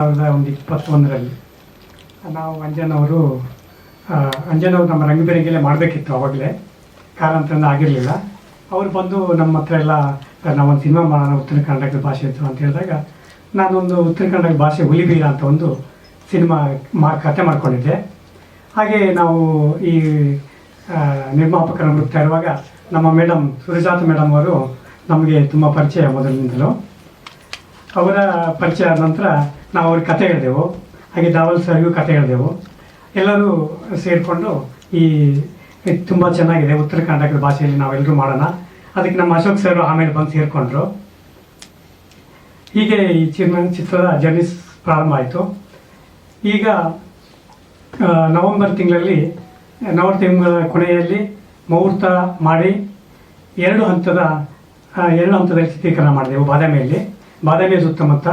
ಸಾವಿರದ ಒಂದು ಇಪ್ಪತ್ತೊಂದರಲ್ಲಿ ನಾವು ಅಂಜನವರು ಅಂಜನ್ ಅಂಜನವರು ನಮ್ಮ ರಂಗಬೇರಂಗೆಲ್ಲ ಮಾಡಬೇಕಿತ್ತು ಅವಾಗಲೇ. ಕಾರಣಾಂತರದಿಂದ ಆಗಿರಲಿಲ್ಲ. ಅವರು ಬಂದು ನಮ್ಮ ಹತ್ರ ಎಲ್ಲ, ನಾವೊಂದು ಸಿನಿಮಾ ಮಾಡೋಣ, ಉತ್ತರ ಕನ್ನಡದ ಭಾಷೆ ಇತ್ತು ಅಂತ ಹೇಳಿದಾಗ, ನಾನೊಂದು ಉತ್ತರ ಕನ್ನಡ ಭಾಷೆ ಹುಲಿಬೀರ ಅಂತ ಒಂದು ಸಿನಿಮಾ ಮಾ, ಕತೆ ಮಾಡ್ಕೊಂಡಿದ್ದೆ. ಹಾಗೆ ನಾವು ಈ ನಿರ್ಮಾಪಕರ ನಿರ್ಮಾಪಕರನ್ನು ಹುಡುಕ್ತಾ ಇರುವಾಗ ನಮ್ಮ ಮೇಡಮ್ ಸುರಜಾತ ಮೇಡಮ್ ಅವರು ನಮಗೆ ತುಂಬ ಪರಿಚಯ ಮೊದಲಿನಿಂದಲೂ. ಅವರ ಪರಿಚಯ ನಂತರ ನಾವು ಅವ್ರಿಗೆ ಕತೆ ಹೇಳಿದೆವು. ಹಾಗೆ ದಾವಲ್ ಸರ್ಗೂ ಕತೆ ಹೇಳಿದೆವು. ಎಲ್ಲರೂ ಸೇರಿಕೊಂಡು ಈ ತುಂಬ ಚೆನ್ನಾಗಿದೆ ಉತ್ತರ ಕರ್ನಾಟಕದ ಭಾಷೆಯಲ್ಲಿ ನಾವೆಲ್ಲರೂ ಮಾಡೋಣ. ಅದಕ್ಕೆ ನಮ್ಮ ಅಶೋಕ್ ಸರ್ ಆಮೇಲೆ ಬಂದು ಸೇರಿಕೊಂಡ್ರು. ಹೀಗೆ ಈ ಚಿನ್ನ, ಚಿತ್ರದ ಜರ್ನಿ ಪ್ರಾರಂಭ ಆಯಿತು. ಈಗ ನವಂಬರ್ ತಿಂಗಳಲ್ಲಿ ನವೆಂಬರ್ ತಿಂಗಳ ಕೊನೆಯಲ್ಲಿ ಮುಹೂರ್ತ ಮಾಡಿ ಎರಡು ಹಂತದ ಎರಡು ಹಂತದಲ್ಲಿ ಚಿತ್ರೀಕರಣ ಮಾಡಿದೆವು. ಬಾದಾಮಿಯಲ್ಲಿ. ಬಾದಾಮಿಯ ಸುತ್ತಮುತ್ತ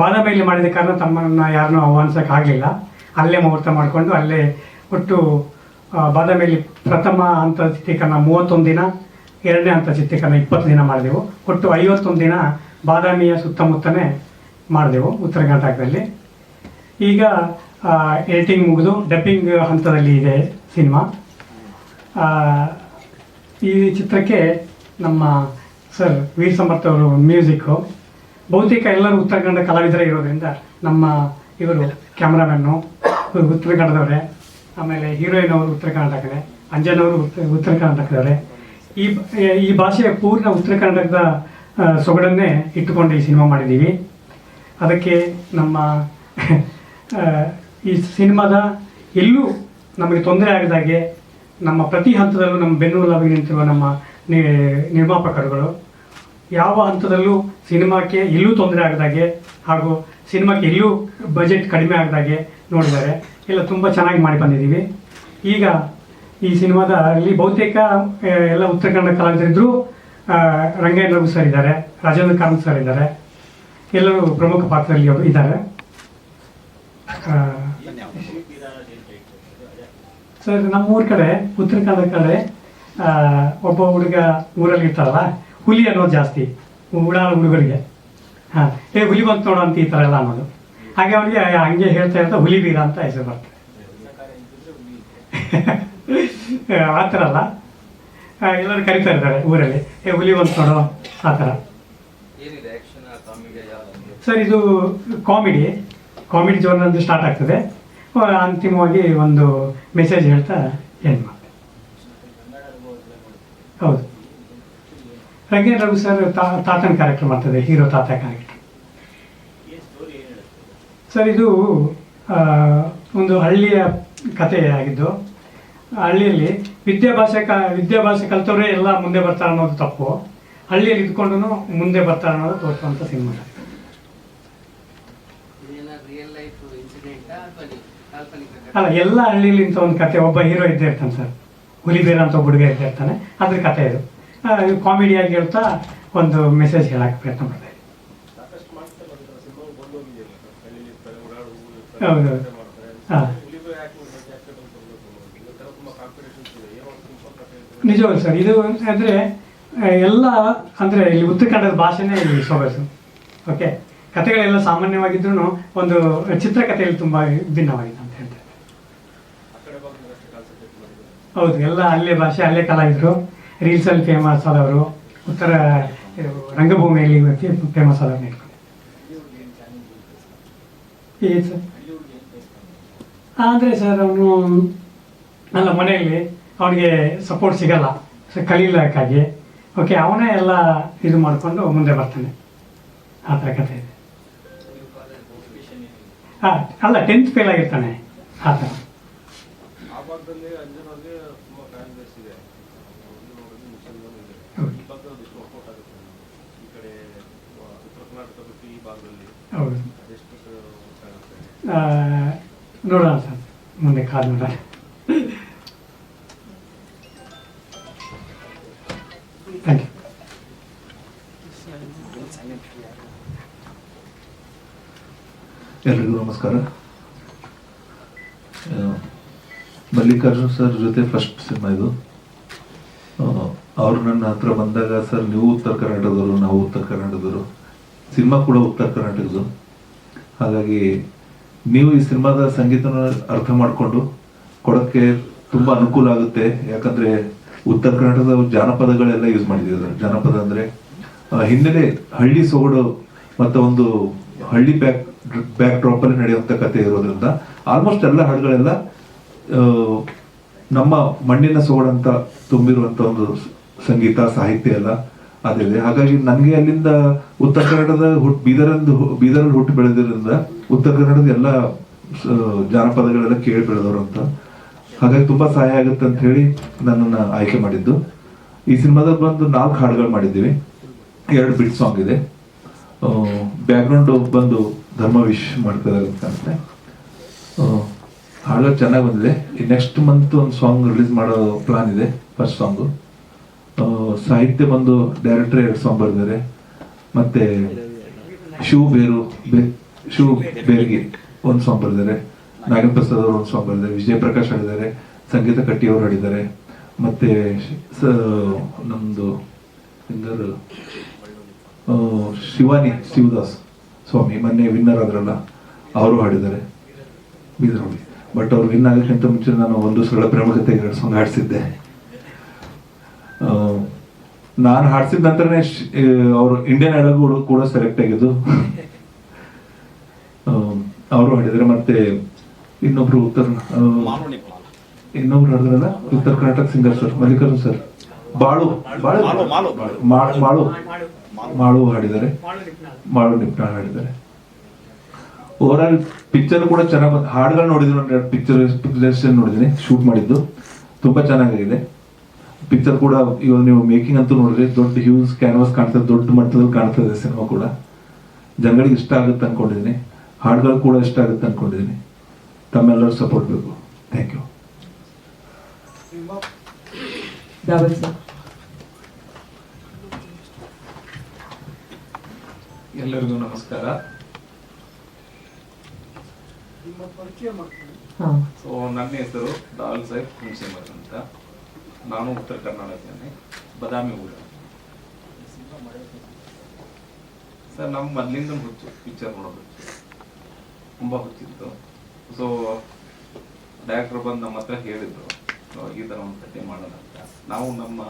ಬಾದಾಮಿಯಲ್ಲಿ ಮಾಡಿದ ಕಾರಣ ತಮ್ಮನ್ನು ಯಾರನ್ನೂ ಆಹ್ವಾನಿಸೋಕೆ ಆಗಲಿಲ್ಲ ಅಲ್ಲೇ ಮುಹೂರ್ತ ಮಾಡಿಕೊಂಡು ಅಲ್ಲೇ ಒಟ್ಟು ಬಾದಾಮಿಯಲ್ಲಿ ಪ್ರಥಮ ಹಂತದ ಚಿತ್ರೀಕರಣ ಮೂವತ್ತೊಂದು ದಿನ, ಎರಡನೇ ಹಂತ ಚಿತ್ರೀಕರಣ ಇಪ್ಪತ್ತು ದಿನ ಮಾಡಿದೆವು. ಒಟ್ಟು ಐವತ್ತೊಂದು ದಿನ ಬಾದಾಮಿಯ ಸುತ್ತಮುತ್ತನೇ ಮಾಡಿದೆವು ಉತ್ತರ ಕರ್ನಾಟಕದಲ್ಲಿ. ಈಗ ಎಡಿಟಿಂಗ್ ಮುಗಿದು ಡಬ್ಬಿಂಗ್ ಹಂತದಲ್ಲಿ ಇದೆ ಸಿನಿಮಾ. ಈ ಚಿತ್ರಕ್ಕೆ ನಮ್ಮ ಸರ್ ವೀರ್ ಸಮರ್ಥ್ ಅವರು ಮ್ಯೂಸಿಕ್ಕು. ಬಹುತೇಕ ಎಲ್ಲರೂ ಉತ್ತರ ಕನ್ನಡ ಕಲಾವಿದರೇ ಇರೋದ್ರಿಂದ ನಮ್ಮ ಇವರು ಕ್ಯಾಮ್ರಾಮನ್ನು ಉತ್ತರ ಕನ್ನಡದವರೇ ಆಮೇಲೆ ಹೀರೋಯಿನ್ ಅವರು ಉತ್ತರ ಕರ್ನಾಟಕವೇ ಅಂಜನ್ ಅವರು ಉತ್ತರ ಕರ್ನಾಟಕದವರೇ ಈ ಈ ಭಾಷೆಯ ಪೂರ್ಣ ಉತ್ತರ ಕರ್ನಾಟಕದ ಸೊಗಡನ್ನೇ ಇಟ್ಟುಕೊಂಡು ಈ ಸಿನಿಮಾ ಮಾಡಿದ್ದೀವಿ. ಅದಕ್ಕೆ ನಮ್ಮ ಈ ಸಿನಿಮಾದ ಎಲ್ಲೂ ನಮಗೆ ತೊಂದರೆ ಆಗದಾಗೆ ನಮ್ಮ ಪ್ರತಿ ಹಂತದಲ್ಲೂ ನಮ್ಮ ಬೆನ್ನುಲಾಗಿ ನಿಂತಿರುವ ನಮ್ಮ ನಿರ್ಮಾಪಕರುಗಳು ಯಾವ ಹಂತದಲ್ಲೂ ಸಿನಿಮಾಕ್ಕೆ ಎಲ್ಲೂ ತೊಂದರೆ ಆಗದಾಗೆ ಹಾಗೂ ಸಿನಿಮಾಕ್ಕೆ ಎಲ್ಲೂ ಬಜೆಟ್ ಕಡಿಮೆ ಆಗದಾಗೆ ನೋಡಿದ್ದಾರೆ. ಎಲ್ಲ ತುಂಬ ಚೆನ್ನಾಗಿ ಮಾಡಿ ಬಂದಿದ್ದೀವಿ. ಈಗ ಈ ಸಿನಿಮಾದ ಅಲ್ಲಿ ಬಹುತೇಕ ಎಲ್ಲ ಉತ್ತರ ಕನ್ನಡ ಕಲಾವಿದರಿದ್ದರೂ ರಂಗಯ್ಯ ಸರ್ ಇದ್ದಾರೆ, ರಾಜೇಂದ್ರ ಕಾರಂತ್ ಸರ್ ಇದ್ದಾರೆ. ಎಲ್ಲರೂ ಪ್ರಮುಖ ಪಾತ್ರದಲ್ಲಿ ಅವರು ಇದ್ದಾರೆ. ಸರ್ ನಮ್ಮ ಊರ ಕಡೆ, ಉತ್ತರ ಕನ್ನಡ ಕಡೆ ಒಬ್ಬ ಹುಡುಗ ಊರಲ್ಲಿ ಇರ್ತಾರಲ್ಲ ಹುಲಿ ಅನ್ನೋದು ಜಾಸ್ತಿ ಉಡಾಳ ಹುಡುಗರಿಗೆ ಹಾಂ, ಏ, ಹುಲಿ ಬಂತು ನೋಡು ಅಂತ ಈ ಥರ ಎಲ್ಲ ಅನ್ನೋದು. ಹಾಗೆ ಅವನಿಗೆ, ಹಂಗೆ ಹೇಳ್ತಾ ಇರ್ತಾ ಹುಲಿ ಬೀರ ಅಂತ ಹೆಸರು ಬರ್ತದೆ. ಆ ಥರ ಅಲ್ಲ. ಎಲ್ಲರೂ ಕರಿತಾ ಇರ್ತಾರೆ ಊರಲ್ಲಿ. ಏ, ಹುಲಿ ಬಂತು ನೋಡು, ಆ ಥರ. ಸರ್, ಇದು ಕಾಮಿಡಿ. ಕಾಮಿಡಿ ಜೋರ್ನಂದು ಸ್ಟಾರ್ಟ್ ಆಗ್ತದೆ. ಅಂತಿಮವಾಗಿ ಒಂದು ಮೆಸೇಜ್ ಹೇಳ್ತಾ ಏನು ಹೌದು. ರಂಗೇನ್ ರಘು ಸರ್ ತಾತನ ಕ್ಯಾರೆಕ್ಟರ್ ಮಾಡ್ತದೆ ಹೀರೋ ತಾತ ಕ್ಯಾರೆಕ್ಟರ್ ಸರ್, ಇದು ಒಂದು ಹಳ್ಳಿಯ ಕಥೆ ಆಗಿದ್ದು, ಹಳ್ಳಿಯಲ್ಲಿ ವಿದ್ಯಾಭ್ಯಾಸ ಕ, ವಿದ್ಯಾಭ್ಯಾಸ ಕಲ್ತವ್ರೆ ಎಲ್ಲ ಮುಂದೆ ಬರ್ತಾರೆ ಅನ್ನೋದು ತಪ್ಪು. ಹಳ್ಳಿಯಲ್ಲಿ ಇದ್ಕೊಂಡು ಮುಂದೆ ಬರ್ತಾರೆ ಅನ್ನೋದು ತೋರಿಸುವಂಥ ಸಿನಿಮಾ. ಅಲ್ಲ, ಎಲ್ಲ ಹಳ್ಳಿಯಲ್ಲಿ ಇಂಥ ಒಂದು ಕತೆ ಒಬ್ಬ ಹೀರೋ ಇದ್ದೇ ಇರ್ತಾನೆ ಸರ್. ಹುಲಿಬೇರ ಅಂತ ಹುಡುಗ ಇದ್ದೇ ಇರ್ತಾನೆ. ಅದ್ರ ಕತೆ ಇದು. ಕಾಮಿಡಿಯಾಗಿ ಹೇಳ್ತಾ ಒಂದು ಮೆಸೇಜ್ ಹೇಳಕ್ಕೆ ಪ್ರಯತ್ನ ಮಾಡ್ತಾ ಇದ್ದೀನಿ. ಹೌದು. ಹಾ. ನಿಜವಲ್ಲ ಸರ್ ಇದು ಅಂದರೆ ಎಲ್ಲ ಅಂದರೆ ಇಲ್ಲಿ ಉತ್ತರ ಕನ್ನಡದ ಭಾಷೆನೇ ಇಲ್ಲಿ ಸೊಗಸು ಓಕೆ ಕಥೆಗಳೆಲ್ಲ ಸಾಮಾನ್ಯವಾಗಿದ್ರು ಒಂದು ಚಿತ್ರಕಥೆಯಲ್ಲಿ ತುಂಬ ಭಿನ್ನವಾಗಿದೆ ಅಂತ ಹೇಳ್ತಾರೆ ಹೌದು ಎಲ್ಲ ಅಲ್ಲೇ ಭಾಷೆ ಅಲ್ಲೇ ಕಲಾವಿದರು. ರೀಲ್ಸಲ್ಲಿ ಫೇಮಸ್ ಆದವರು, ಉತ್ತರ ರಂಗಭೂಮಿಯಲ್ಲಿ ಫೇಮಸ್ ಆದವ್ರು ಇಟ್ಕೊಂಡು ಏನು ಸರ್? ಆದರೆ ಸರ್, ಅವನು ಅಲ್ಲ ಮನೆಯಲ್ಲಿ ಅವನಿಗೆ ಸಪೋರ್ಟ್ ಸಿಗಲ್ಲ. ಸೊ ಕಲೀಲಕ್ಕಾಗಿ. ಓಕೆ ಅವನೇ ಎಲ್ಲ ಇದು ಮಾಡಿಕೊಂಡು ಮುಂದೆ ಬರ್ತಾನೆ. ಆ ಥರ ಕಥೆ ಇದೆ. ಹಾಂ ಅಲ್ಲ ಟೆಂತ್ ಫೇಲ್ ಆಗಿರ್ತಾನೆ. ಆ ಥರ. ಹೌದು. ನೋಡೋಣ ಸರ್. ಮುಂದೆ ಕಾದು ನೋಡೋಣ. ಥ್ಯಾಂಕ್ ಯು ಎಲ್ರಿಗೂ ನಮಸ್ಕಾರ. ಮಲ್ಲಿಕಾರ್ಜುನ್ ಸರ್ ಜೊತೆ ಫಸ್ಟ್ ಸಿನಿಮಾ ಇದು. ಅವ್ರು ನನ್ನ ಹತ್ರ ಬಂದಾಗ, ಸರ್, ನೀವು ಉತ್ತರ ಕರ್ನಾಟಕದವರು, ನಾವು ಉತ್ತರ ಕರ್ನಾಟಕದವರು. ಸಿನಿಮಾ ಕೂಡ ಉತ್ತರ ಕರ್ನಾಟಕದ್ದು. ಹಾಗಾಗಿ ನೀವು ಈ ಸಿನಿಮಾದ ಸಂಗೀತನ ಅರ್ಥ ಮಾಡಿಕೊಂಡು ಕೊಡೋಕ್ಕೆ ತುಂಬ ಅನುಕೂಲ ಆಗುತ್ತೆ. ಯಾಕಂದ್ರೆ ಉತ್ತರ ಕರ್ನಾಟಕದ ಜಾನಪದಗಳೆಲ್ಲ ಯೂಸ್ ಮಾಡಿದ್ದೀವಿ ಜಾನಪದ ಅಂದ್ರೆ ಹಿನ್ನೆಲೆ ಹಳ್ಳಿ ಸೊಗಡು ಮತ್ತು ಒಂದು ಹಳ್ಳಿ ಬ್ಯಾಕ್ ಬ್ಯಾಕ್ ಡ್ರಾಪ್ ಅಲ್ಲಿ ನಡೆಯುವಂತ ಕತೆ ಇರೋದ್ರಿಂದ ಆಲ್ಮೋಸ್ಟ್ ಎಲ್ಲ ಹಾಡುಗಳೆಲ್ಲ ನಮ್ಮ ಮಣ್ಣಿನ ಸೊಗಡಂತ ತುಂಬಿರುವಂತ ಒಂದು ಸಂಗೀತ, ಸಾಹಿತ್ಯ ಎಲ್ಲ ಅದಿದೆ. ಹಾಗಾಗಿ ನನಗೆ ಅಲ್ಲಿಂದ ಉತ್ತರ ಕನ್ನಡದ ಹುಟ್ಟು ಬೀದರಂದು ಬೀದರಲ್ಲಿ ಹುಟ್ಟು ಬೆಳೆದಿರೋದ್ರಿಂದ ಉತ್ತರ ಕನ್ನಡದ ಎಲ್ಲ ಜಾನಪದಗಳೆಲ್ಲ ಕೇಳಿ ಬೆಳೆದವರು ಅಂತ. ಹಾಗಾಗಿ ತುಂಬಾ ಸಹಾಯ ಆಗುತ್ತೆ ಅಂತ ಹೇಳಿ ನನ್ನನ್ನು ಆಯ್ಕೆ ಮಾಡಿದ್ದು. ಈ ಸಿನಿಮಾದಲ್ಲಿ ಬಂದು ನಾಲ್ಕು ಹಾಡುಗಳು ಮಾಡಿದ್ದೀವಿ. ಎರಡು ಬಿಟ್ ಸಾಂಗ್ ಇದೆ. ಬ್ಯಾಕ್ಗ್ರೌಂಡ್ ಬಂದು ಧರ್ಮ ವಿಶ್ ಮಾಡ್ತಾರೆ ಕಾಣುತ್ತೆ ಹಾಡುಗಳು ಚೆನ್ನಾಗಿ ಬಂದಿದೆ. ನೆಕ್ಸ್ಟ್ ಮಂತ್ ಒಂದು ಸಾಂಗ್ ರಿಲೀಸ್ ಮಾಡೋ ಪ್ಲಾನ್ ಇದೆ, ಫಸ್ಟ್ ಸಾಂಗು. ಸಾಹಿತ್ಯ ಬಂದು ಡೈರೆಕ್ಟರ್ ಎರಡು ಸಾಂಗ್ ಬರೆದಿದ್ದಾರೆ ಮತ್ತೆ ಶೂ ಬೇರು ಶೂ ಬೇರ್ಗಿ ಒಂದು ಸಾಂಗ್ ಬರೆದಿದ್ದಾರೆ ನಾಗೇಂದ್ರ ಪ್ರಸಾದ್ ಅವರು ಒಂದು ಸಾಂಗ್ ಬರೆದಿದ್ದಾರೆ ವಿಜಯ ಪ್ರಕಾಶ್ ಹಾಡಿದ್ದಾರೆ ಸಂಗೀತ ಕಟ್ಟಿ ಅವರು ಹಾಡಿದ್ದಾರೆ ಮತ್ತೆ ನಮ್ದು ಸಿಂಗರ್ ಶಿವಾನಿ, ಶಿವದಾಸ್ ಸ್ವಾಮಿ, ಮೊನ್ನೆ ವಿನ್ನರ್ ಆದ್ರಲ್ಲ, ಅವರು ಹಾಡಿದ್ದಾರೆ ಬೀದರ್ ಬಟ್ ಅವ್ರು ವಿನ್ ಆಗಕ್ಕಿಂತ ಮುಂಚೆ ನಾನು ಒಂದು ಸರಳ ಪ್ರೇಮಕತೆ ಎರಡು ಸಾಂಗ್ ಹಾಡಿಸಿದ್ದೆ. ನಾನು ಹಾಡಿಸಿದ ನಂತರನೇ ಅವರು ಇಂಡಿಯನ್ ಐಡಲ್ ಕೂಡ ಸೆಲೆಕ್ಟ್ ಆಗಿದ್ದು. ಅವರು ಹಾಡಿದ್ರೆ ಮತ್ತೆ ಇನ್ನೊಬ್ರು ಉತ್ತರ ಇನ್ನೊಬ್ರು ಹಾಡಿದ್ರಲ್ಲ? Uttara Karnataka singer sir Mallikarjun sir ಬಾಳು ಬಾಳು. ಬಾಳು ಮಾಳು ಮಾಳು. ಹಾಡಿದ್ದಾರೆ. ಮಾಳು ನಿಪ್ನಾಳ್. ಹಾಡಿದ್ದಾರೆ. ಓವರ್ ಆಲ್ ಪಿಕ್ಚರ್ ಕೂಡ ಚೆನ್ನಾಗಿ ಹಾಡುಗಳು ನೋಡಿದ್ರು ಪಿಕ್ಚರ್ ಪಿಕ್ಚರ್ಸ್ ನೋಡಿದ್ದೀನಿ ಶೂಟ್ ಮಾಡಿದ್ದು. ತುಂಬಾ ಚೆನ್ನಾಗಿದೆ. ಪಿಕ್ಚರ್ ಕೂಡ ಇವಾಗ ನೀವು ಮೇಕಿಂಗ್ ಅಂತೂ ನೋಡಿದ್ರೆ ದೊಡ್ಡ ಹ್ಯೂಸ್ ಕ್ಯಾನ್ವಾಸ್ ಕಾಣ್ತದೆ ದೊಡ್ಡ ಮಟ್ಟದಲ್ಲಿ ಕಾಣ್ತದೆ ಸಿನಿಮಾ ಕೂಡ. ಜನಗಳಿಗೆ ಇಷ್ಟ ಆಗುತ್ತೆ ಅನ್ಕೊಂಡಿದ್ದೀನಿ. ಹಾಡುಗಳು ಕೂಡ ಇಷ್ಟ ಆಗುತ್ತೆ ಅನ್ಕೊಂಡಿದ್ದೀನಿ. ತಮ್ಮೆಲ್ಲರೂ ಸಪೋರ್ಟ್ ಬೇಕು. ಥ್ಯಾಂಕ್ ಯು ಎಲ್ಲರಿಗೂ ನಮಸ್ಕಾರ. ಹಾ. ಸೊ ನನ್ನ ಹೆಸರು ದಾಲ್ ಸಾಹೇಬ್ ಹುಣಸಿಮರ್ ಅಂತ. ನಾನು ಉತ್ತರ ಕರ್ನಾಟಕದಲ್ಲಿ, ಬದಾಮಿ ಊರ. ಸರ್ ನಮ್ಮ ಮೊದಲಿಂದ ಹುಚ್ಚು ಪಿಕ್ಚರ್ ನೋಡೋದು. ತುಂಬ ಹುಚ್ಚಿತ್ತು. ಸೊ ಡೈರೆಕ್ಟರ್ ಬಂದು ನಮ್ಮ ಹತ್ರ ಹೇಳಿದ್ರು ಈ ಥರ ಒಂದು ಕತೆ ಮಾಡೋಣ ಅಂತ. ನಾವು ನಮ್ಮ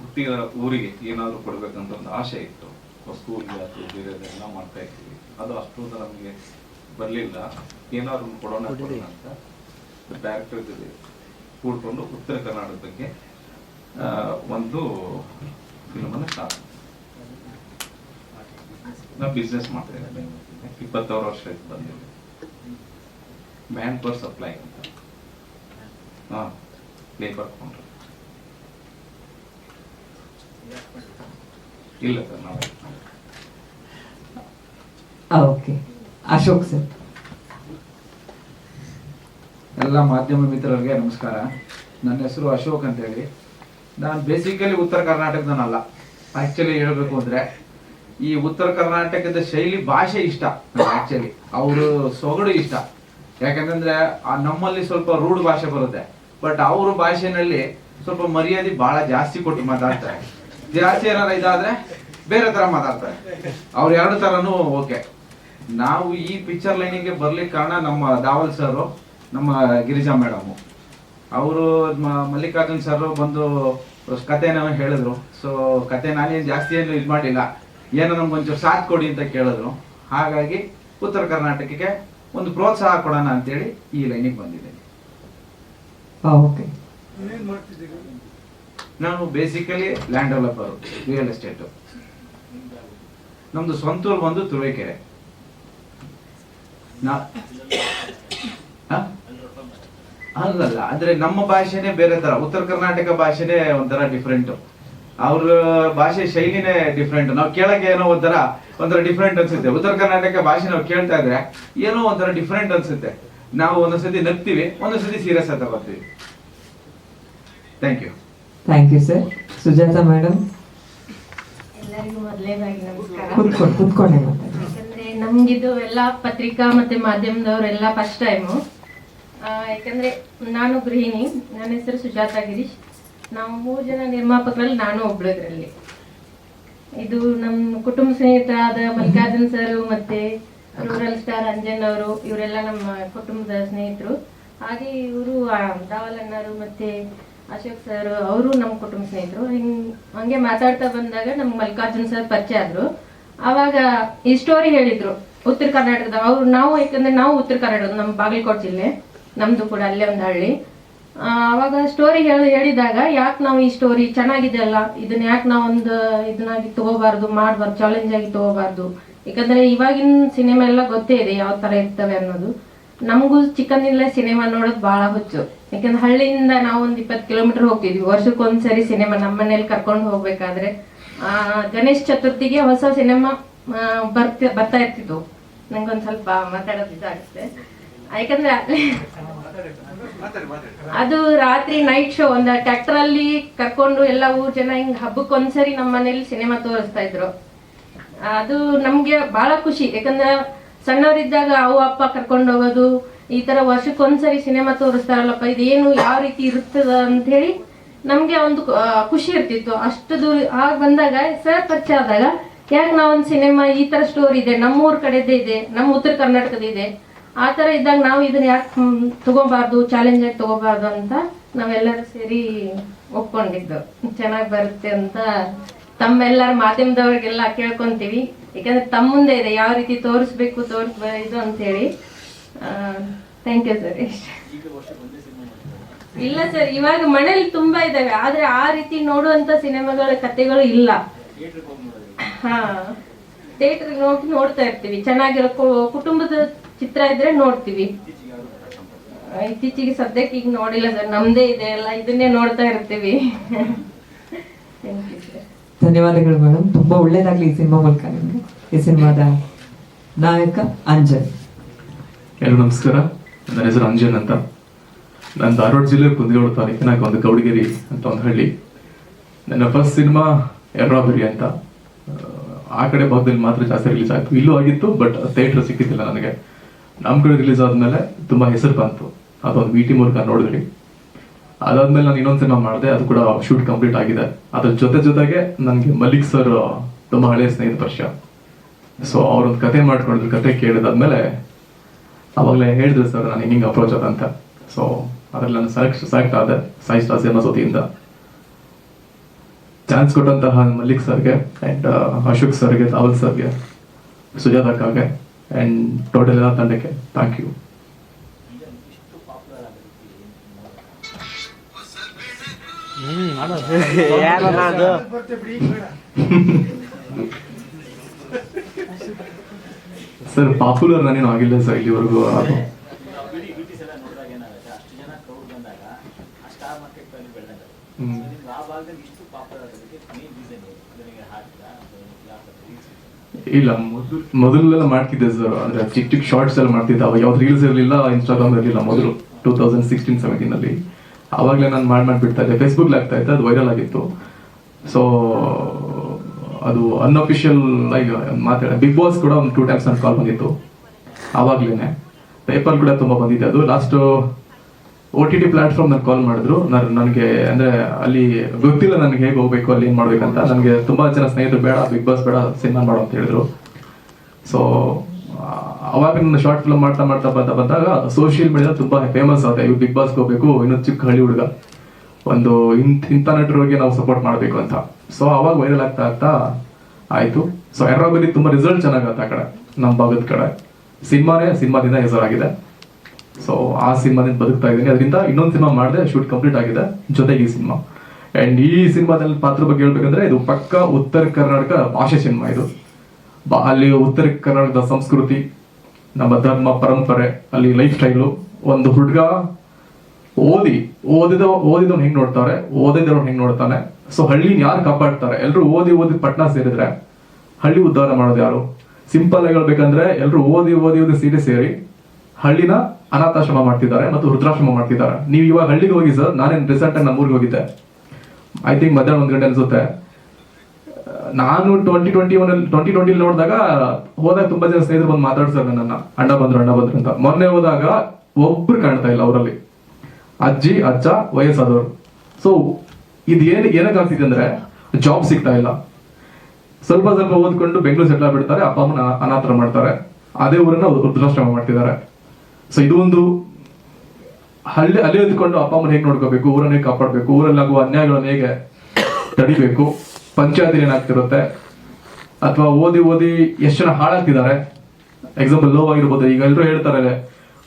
ಹುಟ್ಟಿದ ಊರಿಗೆ ಏನಾದರೂ ಕೊಡಬೇಕಂತ ಒಂದು ಆಸೆ ಇತ್ತು. ಸ್ಕೂಲ್ಗೆ ಅಥವಾ ಬೇರೆದೆಲ್ಲ ಮಾಡ್ತಾ ಇದ್ವಿ. ಅದು ಅಷ್ಟೊಂದು ನಮಗೆ ಬರಲಿಲ್ಲ. ಏನಾದ್ರು ಕೊಡೋಣ ಕೊಡೋಣ ಅಂತ. ಡೈರೆಕ್ಟರ್ ಕೂಡ್ಕೊಂಡು ಉತ್ತರ ಕರ್ನಾಟಕದ ಬಗ್ಗೆ ಒಂದು ಫಿಲ್ಮನ್ನು ಸ್ಟಾರ್ಟ್ ನಾ ಬಿಸ್ನೆಸ್ ಮಾಡ್ತಾ ಇದ್ದೆ ಇಪ್ಪತ್ತಾರು ವರ್ಷ ಆಯ್ತು ಬಂದಿದೆ ಮ್ಯಾನ್ ಪವರ್ ಸಪ್ಲೈ ಅಂತ. ಹಾಂ ಲೇಬರ್ ಕೊಂಡ್ರೆ. ಇಲ್ಲ ಸರ್, ನಾವು. Okay Ashok sir. ಎಲ್ಲ ಮಾಧ್ಯಮ ಮಿತ್ರರಿಗೆ ನಮಸ್ಕಾರ. ನನ್ನ ಹೆಸರು ಅಶೋಕ್ ಅಂತೇಳಿ. ನಾನು ಬೇಸಿಕಲಿ ಉತ್ತರ ಕರ್ನಾಟಕದನಲ್ಲ. ಆಕ್ಚುಲಿ ಹೇಳಬೇಕು ಅಂದ್ರೆ, ಈ ಉತ್ತರ ಕರ್ನಾಟಕದ ಶೈಲಿ ಭಾಷೆ ಇಷ್ಟ ಆಕ್ಚುಲಿ ಅವರು ಸೊಗಡು ಇಷ್ಟ. ಯಾಕಂತಂದ್ರೆ ನಮ್ಮಲ್ಲಿ ಸ್ವಲ್ಪ ರೂಢ ಭಾಷೆ ಬರುತ್ತೆ. ಬಟ್ ಅವ್ರ ಭಾಷೆನಲ್ಲಿ ಸ್ವಲ್ಪ ಮರ್ಯಾದೆ ಬಹಳ ಜಾಸ್ತಿ ಕೊಟ್ಟು ಮಾತಾಡ್ತಾರೆ. ಜಾಸ್ತಿ ಏನಾರ ಇದಾದ್ರೆ ಬೇರೆ ತರ ಮಾತಾಡ್ತಾರೆ. ಅವ್ರು ಎರಡು ತರನು ಓಕೆ ನಾವು ಈ ಪಿಕ್ಚರ್ ಲೈನಿಗೆ ಬರ್ಲಿಕ್ಕೆ ಕಾರಣ ನಮ್ಮ ದಾವಲ್ ಸರ್ ನಮ್ಮ ಗಿರಿಜಾ ಮೇಡಮು. ಅವರು ಮಲ್ಲಿಕಾರ್ಜುನ್ ಸರ್ ಬಂದು ಕಥೆನ ಹೇಳಿದ್ರು. ಸೊ ಕತೆ ನಾನೇನು ಜಾಸ್ತಿ ಏನು ಇದು ಮಾಡಿಲ್ಲ. ಏನೋ ನಮ್ಗೊಂಚೂರು ಸಾಥ್ ಕೊಡಿ ಅಂತ ಕೇಳಿದ್ರು. ಹಾಗಾಗಿ ಉತ್ತರ ಕರ್ನಾಟಕಕ್ಕೆ ಒಂದು ಪ್ರೋತ್ಸಾಹ ಕೊಡೋಣ ಅಂತೇಳಿ ಈ ಲೈನಿಗೆ ಬಂದಿದ್ದೇನೆ. ಓಕೆ. ನಾನು basically land developer real estate ನಮ್ದು ಸ್ವಂತೂರು ಬಂದು ತುರುವೇಕೆರೆ. ನಾ? ಅಲ್ಲಲ್ಲ ಅಂದ್ರೆ ನಮ್ಮ ಭಾಷೆನೇ ಬೇರೆ ತರ. ಉತ್ತರ ಕರ್ನಾಟಕ ಭಾಷೆನೇ ಒಂಥರ ಡಿಫ್ರೆಂಟ್ ಅವ್ರ ಭಾಷೆ ಶೈಲಿನೇ ಡಿಫ್ರೆಂಟ್ ನಾವು ಕೇಳಕ್ಕೆ ಏನೋ ಒಂಥರ ಒಂಥರ ಡಿಫ್ರೆಂಟ್ ಅನ್ಸುತ್ತೆ. ಉತ್ತರ ಕರ್ನಾಟಕ ಭಾಷೆ ನಾವು ಕೇಳ್ತಾ ಇದ್ರೆ ಏನೋ ಒಂಥರ ಡಿಫ್ರೆಂಟ್ ಅನ್ಸುತ್ತೆ. ನಾವು ಒಂದೊಂದ್ಸತಿ ನಗ್ತೀವಿ ಒಂದೊಂದ್ಸತಿ ಸೀರಿಯಸ್ ಆಗಿ ತಗೋತೀವಿ. Thank you thank you sir Sujata madam ಎಲ್ಲರಿಗೂ ಮೊದಲನೇದಾಗಿ ನಮಸ್ಕಾರ. ಕುತ್ಕೊಂಡು ಕುತ್ಕೊಂಡೆ ನಮ್ಗಿದು ಎಲ್ಲ ಪತ್ರಿಕಾ ಮತ್ತೆ ಮಾಧ್ಯಮದವರೆಲ್ಲ ಫಸ್ಟ್ ಟೈಮು ಯಾಕಂದ್ರೆ ನಾನು ಗೃಹಿಣಿ, ನನ್ನ ಹೆಸರು ಸುಜಾತ ಗಿರೀಶ್. ನಾವು ಮೂರು ಜನ ನಿರ್ಮಾಪಕರಲ್ಲಿ ನಾನು ಇದರಲ್ಲಿ. ಇದು ನಮ್ಮ ಕುಟುಂಬ ಸ್ನೇಹಿತರಾದ ಮಲ್ಲಿಕಾರ್ಜುನ್ ಸರ್ ಮತ್ತೆ ರೂರಲ್ ಸ್ಟಾರ್ ಅಂಜನ್ ಅವರು, ಇವರೆಲ್ಲ ನಮ್ಮ ಕುಟುಂಬದ ಸ್ನೇಹಿತರು. ಹಾಗೆ ಇವರು ದಾವಲ್ ಅಣ್ಣರು ಮತ್ತೆ ಅಶೋಕ್ ಸರ್ ಅವರು ನಮ್ಮ ಕುಟುಂಬ ಸ್ನೇಹಿತರು. ಹಿಂಗ್, ಹಂಗೆ ಮಾತಾಡ್ತಾ ಬಂದಾಗ ನಮ್ ಮಲ್ಲಿಕಾರ್ಜುನ್ ಸರ್ ಪರಿಚಯ ಆದ್ರು. ಆವಾಗ ಈ ಸ್ಟೋರಿ ಹೇಳಿದ್ರು, ಉತ್ತರ ಕರ್ನಾಟಕದ, ಅವ್ರು ನಾವು ಯಾಕಂದ್ರೆ ನಾವು ಉತ್ತರ ಕರ್ನಾಟಕ ನಮ್ಮ ಬಾಗಲಕೋಟೆ ಜಿಲ್ಲೆ. ನಮ್ದು ಕೂಡ ಅಲ್ಲೇ ಒಂದು ಹಳ್ಳಿ. ಅವಾಗ ಸ್ಟೋರಿ ಹೇಳಿ ಹೇಳಿದಾಗ ಯಾಕೆ ನಾವು ಈ ಸ್ಟೋರಿ ಚೆನ್ನಾಗಿದೆ ಅಲ್ಲ? ಇದನ್ನ ಯಾಕೆ ನಾವು ಒಂದು ಇದನ್ನಾಗಿ ತಗೋಬಾರ್ದು, ಮಾಡಬಾರ್ದು ಚಾಲೆಂಜ್ ಆಗಿ ತಗೋಬಾರ್ದು? ಯಾಕಂದ್ರೆ ಇವಾಗಿನ ಸಿನಿಮಾ ಎಲ್ಲ ಗೊತ್ತೇ ಇದೆ ಯಾವ ತರ ಇರ್ತವೆ ಅನ್ನೋದು. ನಮಗೂ ಚಿಕ್ಕಂದಿನಲ್ಲೇ ಸಿನಿಮಾ ನೋಡೋದು ಬಹಳ ಹುಚ್ಚು. ಯಾಕಂದ್ರೆ ಹಳ್ಳಿಯಿಂದ ನಾವು ಒಂದು ಇಪ್ಪತ್ತು ಕಿಲೋಮೀಟರ್ ಹೋಗ್ತಿದ್ವಿ. ವರ್ಷಕ್ಕೊಂದ್ಸರಿ ಸಿನಿಮಾ ನಮ್ಮ ಮನೇಲಿ ಕರ್ಕೊಂಡು ಹೋಗ್ಬೇಕಾದ್ರೆ. ಆ, ಗಣೇಶ್ ಚತುರ್ಥಿಗೆ ಹೊಸ ಸಿನಿಮಾ ಬರ್ತ, ಬರ್ತಾ ಇರ್ತಿತ್ತು. ನಂಗೊಂದು ಸ್ವಲ್ಪ ಮಾತಾಡೋದು ಇದಾಗುತ್ತೆ ಯಾಕಂದ್ರೆ ಅದು ರಾತ್ರಿ ನೈಟ್ ಶೋ ಒಂದ ಟ್ರ್ಯಾಕ್ಟರ್ ಅಲ್ಲಿ ಕರ್ಕೊಂಡು ಎಲ್ಲ ಊರ್ ಜನ ಹಿಂಗ್ ಹಬ್ಬಕ್ಕೊಂದ್ಸರಿ ನಮ್ಮ ಮನೇಲಿ ಸಿನಿಮಾ ತೋರಿಸ್ತಾ ಇದ್ರು. ಅದು ನಮ್ಗೆ ಬಹಳ ಖುಷಿ ಯಾಕಂದ್ರೆ ಸಣ್ಣವರಿದ್ದಾಗ ಅವು ಅಪ್ಪ ಕರ್ಕೊಂಡು ಹೋಗೋದು ಈ ತರ ವರ್ಷಕ್ಕೊಂದ್ಸರಿ ಸಿನಿಮಾ ತೋರಿಸ್ತಾರಲ್ಲಪ್ಪ ಇದೇನು ಯಾವ ರೀತಿ ಇರ್ತದ ಅಂತ ಹೇಳಿ ನಮ್ಗೆ ಒಂದು ಖುಷಿ ಇರ್ತಿತ್ತು. ಅಷ್ಟು ದೂರ ಆಗ ಬಂದಾಗ ಸರ್ ಪರಿಚಯ ಆದಾಗ ಯಾಕೆ ನಾವೊಂದು ಸಿನಿಮಾ ಈ ತರ ಸ್ಟೋರಿ ಇದೆ ನಮ್ಮೂರ್ ಕಡೆದೇ ಇದೆ ನಮ್ಮ ಉತ್ತರ ಕರ್ನಾಟಕದ ಇದೆ ಆ ತರ ಇದ್ದಾಗ ನಾವು ಇದನ್ನ ಯಾಕೆ ತಗೋಬಾರ್ದು ಚಾಲೆಂಜ್ ಆಗಿ ತಗೋಬಾರ್ದು ಅಂತ ನಾವೆಲ್ಲರೂ ಸೇರಿ ಒಪ್ಕೊಂಡಿದ್ದು. ಚೆನ್ನಾಗಿ ಬರುತ್ತೆ ಅಂತ ತಮ್ಮೆಲ್ಲರ ಮಾಧ್ಯಮದವ್ರಿಗೆಲ್ಲ ಕೇಳ್ಕೊಂತೀವಿ. ಯಾಕಂದ್ರೆ ತಮ್ಮ ಮುಂದೆ ಇದೆ ಯಾವ ರೀತಿ ತೋರಿಸ್ಬೇಕು ತೋರಿಸ್ಬ ಇದು ಅಂತ ಹೇಳಿ. ಥ್ಯಾಂಕ್ ಯು ಸರ್ ಇಲ್ಲ ಸರ್ ಇವಾಗ ಮನೇಲಿ ತುಂಬಾ ಇದಾವೆ ಆದ್ರೆ ಆ ರೀತಿ ನೋಡುವಂತ ಸಿನಿಮಾಗಳ ಕಥೆಗಳು ಇಲ್ಲ. ಹಾ ಥಿಯೇಟರ್ ನೋಡ್ತಾ ಇರ್ತೀವಿ. ಚೆನ್ನಾಗಿರೋ ಕುಟುಂಬದ ಚಿತ್ರ ಇದ್ರೆ ನೋಡ್ತೀವಿ. ಇತ್ತೀಚಿಗೆ ಸದ್ಯಕ್ಕೆ ಈಗ ನೋಡಿಲ್ಲ ಸರ್ ನಮ್ದೇ ಇದೆ ಅಲ್ಲ ಇದನ್ನೇ ನೋಡ್ತಾ ಇರ್ತೀವಿ. ಥ್ಯಾಂಕ್ ಯು ಸರ್ ಧನ್ಯವಾದಗಳು ಮೇಡಮ್. ತುಂಬಾ ಒಳ್ಳೇದಾಗ್ಲಿ ಈ ಸಿನಿಮಾ ಮೂಲಕ ನಿಮ್ಗೆ. ಈ ಸಿನಿಮಾದ ನಾಯಕ ಅಂಜನ್. ಎಲ್ಲರೂ ನಮಸ್ಕಾರ. ನನ್ನ ಹೆಸರು ಅಂಜನ್ ಅಂತ. ನಾನು ಧಾರವಾಡ ಜಿಲ್ಲೆ ಕುಂದಗೋಳ ತಾಲೂಕಿನ ಒಂದು ಕೌಡಗಿರಿ ಅಂತ ಒಂದು ಹಳ್ಳಿ. ನನ್ನ ಫಸ್ಟ್ ಸಿನಿಮಾ ಎರ್ರಾಬರಿ ಅಂತ. ಆ, ಆ ಕಡೆ ಭಾಗದಲ್ಲಿ ಮಾತ್ರ ಜಾಸ್ತಿ ರಿಲೀಸ್ ಆಗ್ತು ಇಲ್ಲೂ ಆಗಿತ್ತು ಬಟ್ ಥಿಯೇಟರ್ ಸಿಕ್ಕಿದ್ದಿಲ್ಲ ನನಗೆ. ನಮ್ಮ ಕಡೆ ರಿಲೀಸ್ ಆದ್ಮೇಲೆ ತುಂಬಾ ಹೆಸರು ಬಂತು. ಅದೊಂದು ವಿ ಟಿ ಮೂಲಕ ನೋಡಿದ್ರಿ ಅದಾದ್ಮೇಲೆ ನಾನು ಇನ್ನೊಂದು ಸಿನಿಮಾ ಮಾಡಿದೆ, ಅದು ಕೂಡ ಶೂಟ್ ಕಂಪ್ಲೀಟ್ ಆಗಿದೆ. ಅದ್ರ ಜೊತೆ ಜೊತೆಗೆ ನನಗೆ ಮಲ್ಲಿಕ್ ಸರ್ ತುಂಬಾ ಹಳೆಯ ಸ್ನೇಹಿತ ಪರಿಚಯ. ಸೊ ಅವ್ರೊಂದು ಕತೆ ಮಾಡ್ಕೊಂಡಿದ್ರು ಕತೆ ಕೇಳಿದಾದ್ಮೇಲೆ ಅವಾಗಲೇ ಹೇಳಿದ್ರು ಸರ್ ನಾನು ಹಿಂಗೆ ಅಪ್ರೋಚ್ ಅಂತ ಸೊ ಅದ್ರಲ್ಲಿ ನಾನು ಸೆಲೆಕ್ಟ್ ಸೆಲೆಕ್ಟ್ ಆದೆ ಸಾಯಿ ಸ್ಟಾರ್ ಸಿನಿಮಾಸ್ ವತಿಯಿಂದ. ಚಾನ್ಸ್ ಕೊಟ್ಟಂತಹ ಮಲ್ಲಿಕ್ ಸರ್ಗೆ ಆ್ಯಂಡ್ ಅಶೋಕ್ ಸರ್ಗೆ ತಾವಲ್ ಸರ್ಗೆ ಸುಜಾತ ಅಕ್ಕಗೆ ಆ್ಯಂಡ್ ಟೋಟಲ್ ಎಲ್ಲ ತಂಡಕ್ಕೆ ಥ್ಯಾಂಕ್ ಯು ಸರ್ ಪಾಪ್ಯುಲರ್ ನಾನೇನು ಆಗಿಲ್ಲ ಸರ್ ಇಲ್ಲಿವರೆಗೂ. ಅದು ಇಲ್ಲ, ಮೊದಲು ಮೊದಲೆಲ್ಲ ಮಾಡ್ತಿದ್ದೆ ಸರ್ ಅಂದ್ರೆ ಚಿಕ್ಕ ಚಿಕ್ಕ ಶಾರ್ಟ್ಸ್ ಎಲ್ಲ ಮಾಡ್ತಿದ್ದೆ. ಅವಾಗ ಯಾವ್ದು ರೀಲ್ಸ್ ಇರಲಿಲ್ಲ ಇನ್ಸ್ಟಾಗ್ರಾಮ್ ಇರಲಿಲ್ಲ ಮೊದಲು ಟೂ ತೌಸಂಡ್ ಸಿಕ್ಸ್ಟೀನ್ ಸೆವೆಂಟೀನ್ ಅಲ್ಲಿ. ಅವಾಗಲೇ ನಾನು ಮಾಡಿ ಮಾಡಿಬಿಡ್ತಾ ಇದ್ದೆ. ಫೇಸ್ಬುಕ್ ಆಗ್ತಾ ಇತ್ತು, ಅದು ವೈರಲ್ ಆಗಿತ್ತು. ಸೊ ಅದು ಅನ್ಅಫಿಷಿಯಲ್ ಲೈಕ್ ಮಾತಾಡ ಬಿಗ್ ಬಾಸ್ ಕೂಡ ಒಂದು ಟೂ ಟೈಮ್ಸ್ ನನ್ನ ಕಾಲ್ ಬಂದಿತ್ತು. ಆವಾಗಲೇ ಪೇಪರ್ ಕೂಡ ತುಂಬಾ ಬಂದಿದೆ. ಅದು last O T T platform call ಮಾಡಿದ್ರು. ನನಗೆ ಅಂದ್ರೆ ಅಲ್ಲಿ ಗೊತ್ತಿಲ್ಲ ನನಗೆ ಹೇಗೆ ಹೋಗ್ಬೇಕು, ಅಲ್ಲಿ ಏನ್ ಮಾಡ್ಬೇಕಂತ. ನನಗೆ ತುಂಬಾ ಜನ ಸ್ನೇಹಿತರು, ಬೇಡ ಬಿಗ್ ಬಾಸ್ ಬೇಡ, ಸಿನಿಮಾ ಮಾಡು ಅಂತ ಹೇಳಿದ್ರು. ಸೊ ಅವಾಗ ನನ್ನ ಶಾರ್ಟ್ ಫಿಲ್ಮ್ ಮಾಡ್ತಾ ಮಾಡ್ತಾ ಬಂದ ಬಂದಾಗ ಸೋಷಿಯಲ್ ಮೀಡಿಯಾ ತುಂಬಾ ಫೇಮಸ್ ಆಗುತ್ತೆ ಇವು ಬಿಗ್ ಬಾಸ್ ಹೋಗ್ಬೇಕು, ಇನ್ನೊಂದು ಚಿಕ್ಕ ಹಳ್ಳಿ ಹುಡುಗ. ಒಂದು ಇಂಥ ಇಂಥ ನಟರಿಗೆ ನಾವು ಸಪೋರ್ಟ್ ಮಾಡಬೇಕು ಅಂತ. ಸೊ ಅವಾಗ ವೈರಲ್ ಆಗ್ತಾ ಆಗ್ತಾ ಆಯ್ತು. ಸೊ ಎರ್ರಾಬಲ್ಲಿ ತುಂಬಾ ರಿಸಲ್ಟ್ ಚೆನ್ನಾಗುತ್ತೆ ಆ ಕಡೆ. ನಮ್ಮ ಭಾಗದ ಕಡೆ. ಸಿನಿಮಾನೇ ಸಿನಿಮಾದಿಂದ ಹೆಸರಾಗಿದೆ. ಸೊ ಆ ಸಿನಿಮಾದಿಂದ ಬದುಕ್ತಾ ಇದ್ದೀನಿ. ಅದರಿಂದ ಇನ್ನೊಂದು ಸಿನಿಮಾ ಮಾಡಿದೆ, ಶೂಟ್ ಕಂಪ್ಲೀಟ್ ಆಗಿದೆ. ಜೊತೆಗೆ ಈ ಸಿನಿಮಾ. ಅಂಡ್ ಈ ಸಿನಿಮಾದಲ್ಲಿ ಪಾತ್ರ ಬಗ್ಗೆ ಹೇಳ್ಬೇಕಂದ್ರೆ, ಇದು ಪಕ್ಕ ಉತ್ತರ ಕರ್ನಾಟಕ ಭಾಷೆ ಸಿನಿಮಾ ಇದು. ಅಲ್ಲಿ ಉತ್ತರ ಕರ್ನಾಟಕದ ಸಂಸ್ಕೃತಿ, ನಮ್ಮ ಧರ್ಮ, ಪರಂಪರೆ, ಅಲ್ಲಿ ಲೈಫ್ ಸ್ಟೈಲು ಒಂದು ಹುಡುಗ ಓದಿ, ಓದಿದ, ಓದಿದವ್ನು ಹೆಂಗ್ ನೋಡ್ತಾರೆ ಓದಿದವ್ನು ಹೆಂಗ್ ನೋಡ್ತಾನೆ? ಸೊ ಹಳ್ಳಿನ ಯಾರು ಕಾಪಾಡ್ತಾರೆ? ಎಲ್ಲರೂ ಓದಿ ಓದಿ ಪಟ್ನಾ ಸೇರಿದ್ರೆ. ಹಳ್ಳಿ ಉದ್ಧಾರ ಮಾಡೋದು ಯಾರು? ಸಿಂಪಲ್ ಆಗಿ ಹೇಳ್ಬೇಕಂದ್ರೆ ಎಲ್ಲರೂ ಓದಿ ಓದಿ ಓದಿ ಸೀರೆ ಸೇರಿ ಹಳ್ಳಿನ ಅನಾಥಾಶ್ರಮ ಮಾಡ್ತಿದ್ದಾರೆ ಮತ್ತು ವೃದ್ಧಾಶ್ರಮ ಮಾಡ್ತಿದ್ದಾರೆ. ನೀವು ಇವಾಗ ಹಳ್ಳಿಗೆ ಹೋಗಿ ಸರ್, ನಾನೇನು ರಿಸೆಂಟ್ ಆಗಿ ನಮ್ಮೂರಿಗೆ ಹೋಗಿದ್ದೆ. ಐ ಥಿಂಕ್ ಮಧ್ಯಾಹ್ನ ಒಂದು ಗಂಟೆ ಅನ್ಸುತ್ತೆ. ನಾನು twenty twenty one twenty twenty ನೋಡಿದಾಗ ಹೋದಾಗ ತುಂಬಾ ಜನ ಸ್ನೇಹಿತರು ಬಂದು ಮಾತಾಡ್ತಾರೆ ನನ್ನ ಅಣ್ಣ ಬಂದ್ರು ಅಣ್ಣ ಬಂದ್ರು ಅಂತ. ಮೊನ್ನೆ ಹೋದಾಗ ಒಬ್ರು ಕಾಣ್ತಾ ಇಲ್ಲ ಅವರಲ್ಲಿ ಅಜ್ಜಿ, ಅಜ್ಜ, ವಯಸ್ಸಾದವರು. ಸೊ ಇದು ಏನ್, ಏನಕ್ಕೆ ಆಗ್ತಿದೆ ಅಂದ್ರೆ ಜಾಬ್ ಸಿಗ್ತಾ ಇಲ್ಲ. ಸ್ವಲ್ಪ ಸ್ವಲ್ಪ ಓದ್ಕೊಂಡು ಬೆಂಗಳೂರು ಸೆಟ್ಲ್ ಆಗ್ಬಿಡ್ತಾರೆ, ಅಪ್ಪ ಅಮ್ಮನ ಅನಾಥರ ಮಾಡ್ತಾರೆ. ಅದೇ ಊರನ್ನ ವೃದ್ಧಾಶ್ರಮ ಮಾಡ್ತಿದ್ದಾರೆ. ಸೊ ಇದು ಒಂದು ಹಳ್ಳಿ ಅಲ್ಲೇ ಇದ್ಕೊಂಡು ಅಪ್ಪ ಅಮ್ಮನ ಹೇಗೆ ನೋಡ್ಕೋಬೇಕು, ಊರನ್ನ ಹೇಗೆ ಕಾಪಾಡಬೇಕು ಊರಲ್ಲಿ ಆಗುವ ಅನ್ಯಾಯಗಳನ್ನ ಹೇಗೆ ತಡಿಬೇಕು ಪಂಚಾಯತಿ ಏನಾಗ್ತಿರುತ್ತೆ? ಅಥವಾ ಓದಿ ಓದಿ ಎಷ್ಟು ಜನ ಹಾಳಾಗ್ತಿದ್ದಾರೆ? ಎಕ್ಸಾಂಪಲ್ ಲೋ ಆಗಿರ್ಬೋದು, ಈಗ ಎಲ್ಲರೂ ಹೇಳ್ತಾರೆ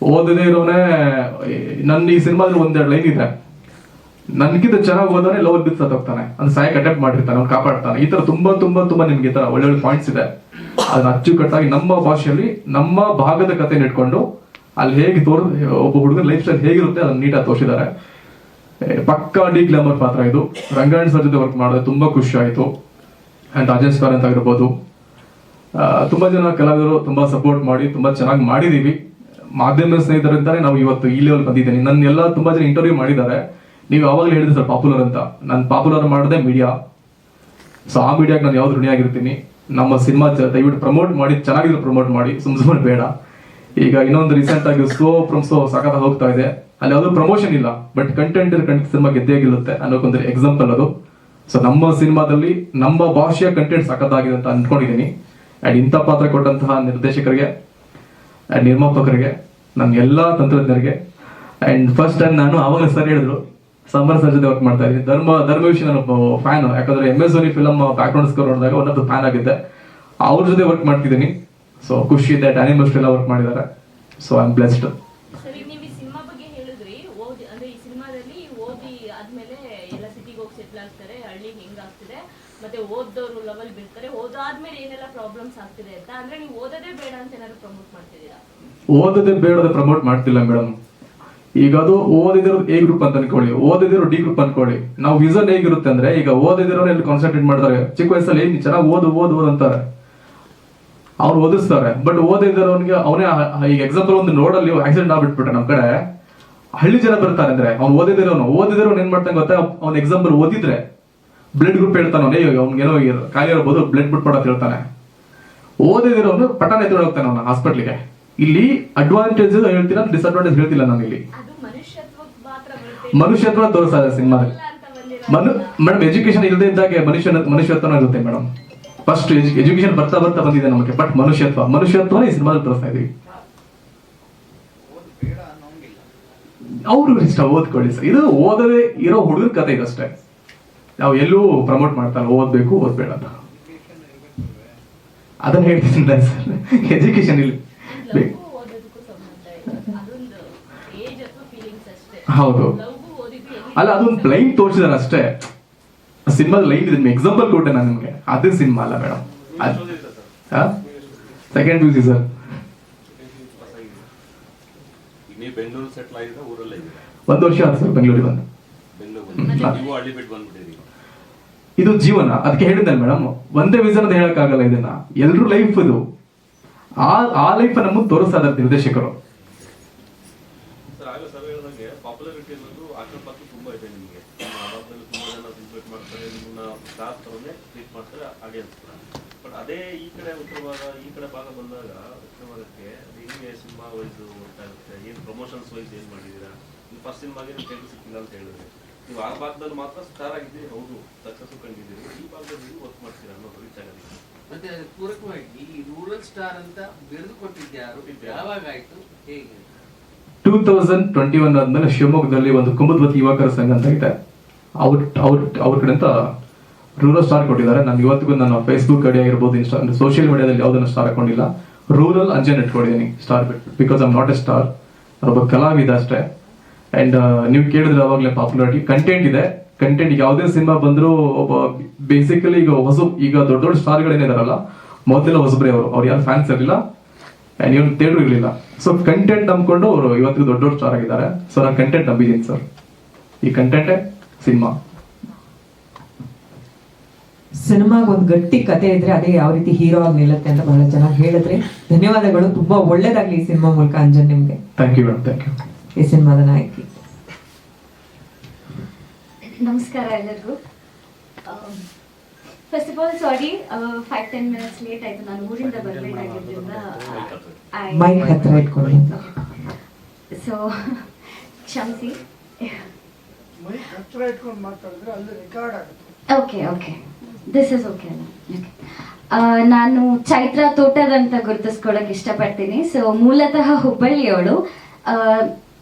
ಓದದೇ ಇರೋನೇ ನನ್ನ ಈ ಸಿನಿಮಾದಲ್ಲಿ ಒಂದೆರಡು ಲೈನ್ ಇದೆ. ನನ್ಗಿಂತ ಚೆನ್ನಾಗಿ ಓದೋನೆ ಲೋ ಬಿದ್ದು ಸತ್ತೋಗ್ತಾನೆ ಅಂದ್ರೆ ಸಾಯಕ್ ಅಟೆಂಪ್ಟ್ ಮಾಡಿರ್ತಾನೆ, ಅವ್ನು ಕಾಪಾಡ್ತಾನೆ. ಈ ತರ ತುಂಬಾ ತುಂಬಾ ತುಂಬಾ ನಿಮ್ಗೆ ಈ ತರ ಒಳ್ಳೆ ಒಳ್ಳೆ ಪಾಯಿಂಟ್ಸ್ ಇದೆ. ಅದನ್ನ ಅಚ್ಚುಕಟ್ಟಾಗಿ ನಮ್ಮ ಭಾಷೆಯಲ್ಲಿ, ನಮ್ಮ ಭಾಗದ ಕಥೆ ಇಟ್ಕೊಂಡು ಅಲ್ಲಿ ಹೇಗೆ ತೋರ್, ಒಬ್ಬ ಹುಡುಗನ ಲೈಫ್ ಸ್ಟೈಲ್ ಹೇಗಿರುತ್ತೆ ಅದನ್ನ ನೀಟಾಗಿ ತೋರಿಸಿದ್ದಾರೆ. ಪಕ್ಕಾ ಡಿ ಗ್ಲಾಮರ್ ಪಾತ್ರ ಇದು. ರಂಗಾಯಣ ಸರ್ ಜೊತೆ ವರ್ಕ್ ಮಾಡಿದ್ರೆ ತುಂಬಾ ಖುಷಿ ಆಯ್ತು. ಅಂಡ್ ರಾಜೇಶ್ ಅಂತ ಆಗಿರ್ಬೋದು ತುಂಬಾ ಜನ ಕಲಾವಿದರು ತುಂಬಾ ಸಪೋರ್ಟ್ ಮಾಡಿ, ತುಂಬಾ ಚೆನ್ನಾಗಿ ಮಾಡಿದೀವಿ. ಮಾಧ್ಯಮ ಸ್ನೇಹಿತರಿಂದಾನೆ ನಾವು ಇವತ್ತು ಈ ಲೆವೆಲ್ ಬಂದಿದ್ದೀನಿ. ನನ್ನ ಎಲ್ಲ ತುಂಬಾ ಜನ ಇಂಟರ್ವ್ಯೂ ಮಾಡಿದ್ದಾರೆ. ನೀವು ಯಾವಾಗಲೂ ಹೇಳಿದ್ರೆ ಸರ್ ಪಾಪ್ಯುಲರ್ ಅಂತ. ನಾನು ಪಾಪ್ಯುಲರ್ ಮಾಡಿದೆ ಮೀಡಿಯಾ ಸೊ ಆ ಮೀಡಿಯಾಗ ನಾನು ಯಾವ್ದು ಋಣಿಯಾಗಿರ್ತೀನಿ. ನಮ್ಮ ಸಿನಿಮಾ ದಯವಿಟ್ಟು ಪ್ರಮೋಟ್ ಮಾಡಿ ಚೆನ್ನಾಗಿದ್ರೆ ಪ್ರಮೋಟ್ ಮಾಡಿ. ಸುಮ್ ಸುಮ್ಮನೆ ಬೇಡ. ಈಗ ಇನ್ನೊಂದು ರೀಸೆಂಟ್ ಆಗಿ ಸ್ಲೋ ಫ್ರಮ್ ಸ್ಲೋ ಸಾಕಾದ ಹೋಗ್ತಾ ಇದೆ. ಅಲ್ಲಿ ಯಾವ್ದು ಪ್ರಮೋಷನ್ ಇಲ್ಲ ಬಟ್ ಕಂಟೆಂಟ್ ಕಂಟೆಂಟ್ ಸಿನಿಮಾ ಗೆದ್ದೇ ಗೆಲ್ಲುತ್ತೆ ಅನ್ನೋಕೊಂದು ಎಕ್ಸಾಂಪಲ್ ಅದು. ಸೊ ನಮ್ಮ ಸಿನಿಮಾದಲ್ಲಿ ನಮ್ಮ ಭಾಷೆಯ ಕಂಟೆಂಟ್ ಸಖತ್ತಾಗಿದೆ ಅಂತ ಅನ್ಕೊಂಡಿದ್ದೀನಿ. ಅಂಡ್ ಇಂಥ ಪಾತ್ರ ಕೊಟ್ಟಂತಹ ನಿರ್ದೇಶಕರಿಗೆ ಅಂಡ್ ನಿರ್ಮಾಪಕರಿಗೆ, ನನ್ನ ಎಲ್ಲ ತಂತ್ರಜ್ಞರಿಗೆ. ಅಂಡ್ ಫಸ್ಟ್ ಟೈಮ್ ನಾನು ಅವಾಗ ಸರ್ ಹೇಳಿದ್ರು ಸಮರ್ ಸರ್ ಜೊತೆ ವರ್ಕ್ ಮಾಡ್ತಾ ಇದ್ದೀನಿ. ಧರ್ಮ ಧರ್ಮ ವಿಷಯ ನಾನು ಫ್ಯಾನ್ ಯಾಕಂದ್ರೆ M S Dhoni film background score ನೋಡಿದಾಗ ಒನ್ ಆಫ್ ದ ಫ್ಯಾನ್ ಆಗಿದ್ದೆ. ಅವ್ರ ಜೊತೆ ವರ್ಕ್ ಮಾಡ್ತಿದ್ದೀನಿ. ಸೊ ಖುಷಿ ಇದೆ ಅನಿಮಲ್ಸ್ ಎಲ್ಲ ವರ್ಕ್ ಮಾಡಿದ್ದಾರೆ ಸೊ ಐ ಆಮ್ ಬ್ಲೆಸ್ಡ್ ಮತ್ತೆ ಓದ್ದವ್ರು ಲೆವೆಲ್ ಬಿಡ್ತಾರೆ ಓದಾದ್ಮೇಲೆ ಏನೆಲ್ಲ ಪ್ರಾಬ್ಲಮ್ಸ್ ಆಗ್ತಿದೆ ಅಂತ. ಅಂದ್ರೆ ನೀವು ಓದೋದೇ ಬೇಡ ಅಂತ ಏನಾದ್ರು ಪ್ರಮೋಟ್ ಮಾಡ್ತಿದ್ದೀರಾ? ಓದದೆ ಬೇಡದೆ ಪ್ರಮೋಟ್ ಮಾಡ್ತಿಲ್ಲ ಮೇಡಮ್ ಈಗ ಅದು ಓದಿದಿರೋ ಎ ಗ್ರೂಪ್ ಅಂತ ಅನ್ಕೊಳ್ಳಿ ಓದಿದಿರೋ ಡಿ ಗ್ರೂಪ್ ಅನ್ಕೊಳ್ಳಿ. ನಾವು ವಿಸನ್ ಹೇಗಿರುತ್ತೆ ಅಂದ್ರೆ ಈಗ ಓದಿದಿರೋ ಎಲ್ಲಿ ಕಾನ್ಸಂಟ್ರೇಟ್ ಮಾಡ್ತಾರೆ ಚಿಕ್ಕ ವಯಸ್ಸಲ್ಲಿ ಏನು ಚೆನ್ನಾಗಿ ಓದು ಓದು ಓದು ಅಂತಾರೆ. ಅವ್ರು ಓದಿಸ್ತಾರೆ. ಬಟ್ ಓದಿದಿರೋನ್ಗೆ ಅವನೇ ಈಗ ಎಕ್ಸಾಂಪಲ್ ಒಂದು ರೋಡಲ್ಲಿ ಆಕ್ಸಿಡೆಂಟ್ ಆಗ್ಬಿಟ್ಬಿಟ್ರೆ ನಮ್ ಕಡೆ. ಹಳ್ಳಿ ಜನ ಬರ್ತಾರೆ ಅಂದ್ರೆ ಅವ್ನು ಓದಿದಿರೋನು ಓದಿದಿರೋನು ಏನ್ ಮಾಡ್ತಾನೆ ಗೊತ್ತಾ? ಅವ್ನ ಎಕ್ಸಾಂಪಲ್ ಓದಿದ್ರೆ ಬ್ಲಡ್ ಗ್ರೂಪ್ ಹೇಳ್ತಾನೆ ಅವ್ನು. ಅವ್ನಿಗೇನೋ ಕಾಯಿಲೆ ಇರ್ಬೋದು ಬ್ಲಡ್ ಬಿಟ್ ಅಂತ ಹೇಳ್ತಾನೆ. ಓದಿದಿರೋನು ಪಟ್ಟಣ ಎತ್ಕೊಂಡು ಹೋಗ್ತಾನೆ ಅವನ ಹಾಸ್ಪಿಟ್ಲಿಗೆ ಇಲ್ಲಿ ಅಡ್ವಾಂಟೇಜ್ ಹೇಳ್ತಿಲ್ಲ ಡಿಸ್ಅಡ್ವಾಂಟೇಜ್ ಹೇಳ್ತಿಲ್ಲ ನಾನು ಇಲ್ಲಿ. ಮನುಷ್ಯತ್ವ ತೋರಿಸ್ತಾ ಇದೆ ಸಿನಿಮಾದಲ್ಲಿ. ಮನು ಮೇಡಮ್ ಎಜುಕೇಶನ್ ಇಲ್ಲದೆ ಇದ್ದಾಗೆ ಮನುಷ್ಯನ ಮನುಷ್ಯತ್ವನ ಇರುತ್ತೆ ಮೇಡಮ್ ಫಸ್ಟ್ ಎಜುಕೇಶನ್ ಬರ್ತಾ ಬರ್ತಾ ಬಂದಿದೆ ನಮಗೆ ಬಟ್ ಮನುಷ್ಯತ್ವ ಮನುಷ್ಯತ್ವನೇ ಈ ಸಿನಿಮಾದಲ್ಲಿ ತೋರಿಸ್ತಾ ಇದೀವಿ. ಅವರು ಇಷ್ಟ ಓದ್ಕೊಳ್ಳಿ ಸರ್. ಇದು ಓದದೆ ಇರೋ ಹುಡುಗರ ಕತೆ ಇದಷ್ಟೇ. ನಾವು ಎಲ್ಲೂ ಪ್ರಮೋಟ್ ಮಾಡ್ತಾರೆ ಓದ್ಬೇಕು ಓದ್ಬೇಡ ಅಂತ. ಅದನ್ನ ಹೇಳ್ತಿದ್ದ ಸರ್? ಎಜುಕೇಶನ್ ಇಲ್ಲಿ. ಹೌದು. ಅಲ್ಲ ಅದೊಂದು ಪ್ಲೈನ್ ತೋರಿಸಿದಾರೆ ಅಷ್ಟೇ ಸಿನಿಮಾದ ಲೈನ್ ಇದೆ ಎಕ್ಸಾಂಪಲ್ ಕೊಟ್ಟೆ ನಾನು ನಿಮಗೆ. ಅದೇ ಸಿನಿಮಾ ಅಲ್ಲ madam. Second P sir. C sir ಒಂದು ವರ್ಷ ಆಯ್ತು ಸರ್ ಬೆಂಗಳೂರಿಗೆ ಬಂದು. ಇದು ಜೀವನ. ಅದಕ್ಕೆ ಹೇಳಿದ್ದೆ ಮೇಡಮ್. ಒಂದೇ ವಿಸನ್ ಅಂತ ಹೇಳಕ್ಕಾಗಲ್ಲ ಇದನ್ನ. ಎಲ್ರು ಲೈಫ್ ಇದು. ಆ ಆ ಲೈಫ್ ನಮ್ಮ ತೋರಿಸ್ತಾ ಇದ್ದಾರೆ ನಿರ್ದೇಶಕರು ಸರ್ ಆಗ ಸರ್ ಹೇಳ್ದಂಗೆ ಪಾಪ್ಯುಲಾರಿಟಿ ಅನ್ನೋದು ಅಕ್ಕಪಕ್ಕ ತುಂಬಾ ಇದೆ ನಿಮಗೆ ನಿಮ್ಮ ಆವಾಗದಲ್ಲಿ ತುಂಬಾ ಜನ ಸಿಂಪ್ಲೇಟ್ ಮಾಡ್ತಾರೆ ನಿಮ್ಮನ್ನ ಸ್ಟಾರ್ ತರನೇ ಟ್ರೀಟ್ ಮಾಡ್ತಾರೆ ಹಾಗೆ ಅನ್ಸ್ತಾರೆ ಬಟ್ ಅದೇ ಈ ಕಡೆ ಉತ್ತರ ಭಾಗ ಈ ಕಡೆ ಭಾಗ ಬಂದಾಗ ಉತ್ತರ ಭಾಗಕ್ಕೆ ಅದು ಹೆಂಗೆ ಸಿನಿಮಾ ವೈಸ್ ಗೊತ್ತಾಗುತ್ತೆ ಏನು ಪ್ರಮೋಷನ್ಸ್ ವೈಸ್ ಏನು ಮಾಡಿದ್ದೀರಾ? ನೀವು ಫಸ್ಟ್ ಸಿನಿಮಾಗೆ ನೀವು ಕೇಳಿ ಸಿಕ್ಕಿಲ್ಲ ಅಂತ ಹೇಳಿದ್ರೆ. ನೀವು ಆ ಭಾಗದಲ್ಲಿ ಮಾತ್ರ ಸ್ಟಾರ್ ಆಗಿದ್ದೀರಿ. ಹೌದು ಸಕ್ಸಸ್ ಕಂಡಿದ್ದೀರಿ. ಈ ಭಾಗದಲ್ಲಿ ನೀವು ವರ್ಕ್ ಮಾಡ್ತೀರಾ ಅನ್ನೋದು ರೀಚ್ ಆಗೋದಿಲ್ಲ ಮತ್ತೆ ಅದಕ್ಕೆ ಪೂರಕವಾಗಿ ಈ ರೂರಲ್ ಸ್ಟಾರ್ ಅಂತ ಬೆರೆದು ಕೊಟ್ಟಿದ್ಯಾರು ಯಾವಾಗ ಆಯಿತು? ಹೇಗೆ? ಟೂ ತೌಸಂಡ್ ಟ್ವೆಂಟಿ ಒನ್ ಆದ್ಮೇಲೆ ಶಿವಮೊಗ್ಗದಲ್ಲಿ ಒಂದು ಕುಮುದ್ವತಿ ಯುವಕರ ಸಂಘ ಅಂತ ಇದೆ. ಅವ್ರ ಅವ್ರ ಅವ್ರ ಕಡೆ ಅಂತ ರೂರಲ್ ಸ್ಟಾರ್ ಕೊಟ್ಟಿದ್ದಾರೆ. ನಾನು ಇವತ್ತಿಗೂ ನನ್ನ ಫೇಸ್ಬುಕ್ ಕಡೆ ಆಗಿರ್ಬೋದು ಇನ್ಸ್ಟಾ ಸೋಷಿಯಲ್ ಮೀಡಿಯಾದಲ್ಲಿ ಯಾವುದನ್ನು ಸ್ಟಾರ್ ಹಾಕೊಂಡಿಲ್ಲ. ರೂರಲ್ ಅಂಜನ್ ಇಟ್ಕೊಂಡಿದ್ದೀನಿ ಸ್ಟಾರ್ ಬಿಟ್ಟು because I'm not a star ಒಬ್ಬ ಕಲಾವಿದ ಅಷ್ಟೇ. ಅಂಡ್ ನೀವು ಕೇಳಿದ್ರೆ ಅವಾಗಲೇ ಪಾಪ್ಯುಲಾರಿಟಿ ಕಂಟೆಂಟ್ ಇದೆ. ಕಂಟೆಂಟ್ ಯಾವುದೇ ಸಿನಿಮಾ ಬಂದರೂ ಒಬ್ಬ ಬೇಸಿಕಲಿ ಈಗ ಹೊಸ, ಈಗ ದೊಡ್ಡ ದೊಡ್ಡ ಸ್ಟಾರ್ಗಳೇನಿದಾರಲ್ಲ ಮೊದಲೆಲ್ಲ ಹೊಸಬ್ರೆ ಅವರು. ಅವ್ರು ಯಾರು ಫ್ಯಾನ್ಸ್ ಇರಲಿಲ್ಲ ಅಂಡ್ ಇವ್ರು ಥಿಯೇಟರ್ ಇರಲಿಲ್ಲ. ಸೊ ಕಂಟೆಂಟ್ ನಂಬ್ಕೊಂಡು ಅವರು ಇವತ್ತಿಗೂ ದೊಡ್ಡ ದೊಡ್ಡ ಸ್ಟಾರ್ ಆಗಿದ್ದಾರೆ. ಸೊ ನಾನು ಕಂಟೆಂಟ್ ನಂಬಿದ್ದೀನಿ ಸರ್ ಈ ಕಂಟೆಂಟೇ ಸಿನಿಮಾ ಸಿನಿಮಾಗ್ ಒಂದು ಗಟ್ಟಿ ಕತೆ ಇದ್ರೆ ಅದೇ ಯಾವ ರೀತಿ ಹೀರೋ ಆಗಿ ನಿಲ್ಲುತ್ತೆ ಅಂತ ಬಹಳ ಜನ ಹೇಳಿದ್ರೆ ಧನ್ಯವಾದಗಳು. ತುಂಬಾ ಒಳ್ಳೇದಾಗ್ಲಿ ಈ ಸಿನಿಮಾ ಮೂಲಕ ಅಂಜನ್ ನಿಮ್ಗೆ. Thank you madam thank you ಈ ಸಿನಿಮಾದ ನಾಯಕಿ. ನಮಸ್ಕಾರ ಎಲ್ಲರಿಗೂ. First of all sorry five ten minutes late ಆಯ್ತು. ನಾನು ಊರಿಂದ ಬರಬೇಕಾಗಿದ್ದರಿಂದ ಮೈಕ್ ಹತ್ರ ಇಟ್ಕೊಳ್ಳಿ. ಸೊ ಕ್ಷಮಿಸಿ. ಮೈಕ್ ಹತ್ರ ಇಟ್ಕೊಂಡು ಮಾತಾಡಿದ್ರೆ ಅಲ್ಲಿ ರೆಕಾರ್ಡ್ ಆಗುತ್ತೆ. Okay okay this is okay ಅಲ್ಲ ನಾನು ಚೈತ್ರ ತೋಟದ ಅಂತ ಗುರುತಿಸ್ಕೊಳಕ್ ಇಷ್ಟಪಡ್ತೀನಿ. ಸೊ ಮೂಲತಃ ಹುಬ್ಬಳ್ಳಿಯವಳು.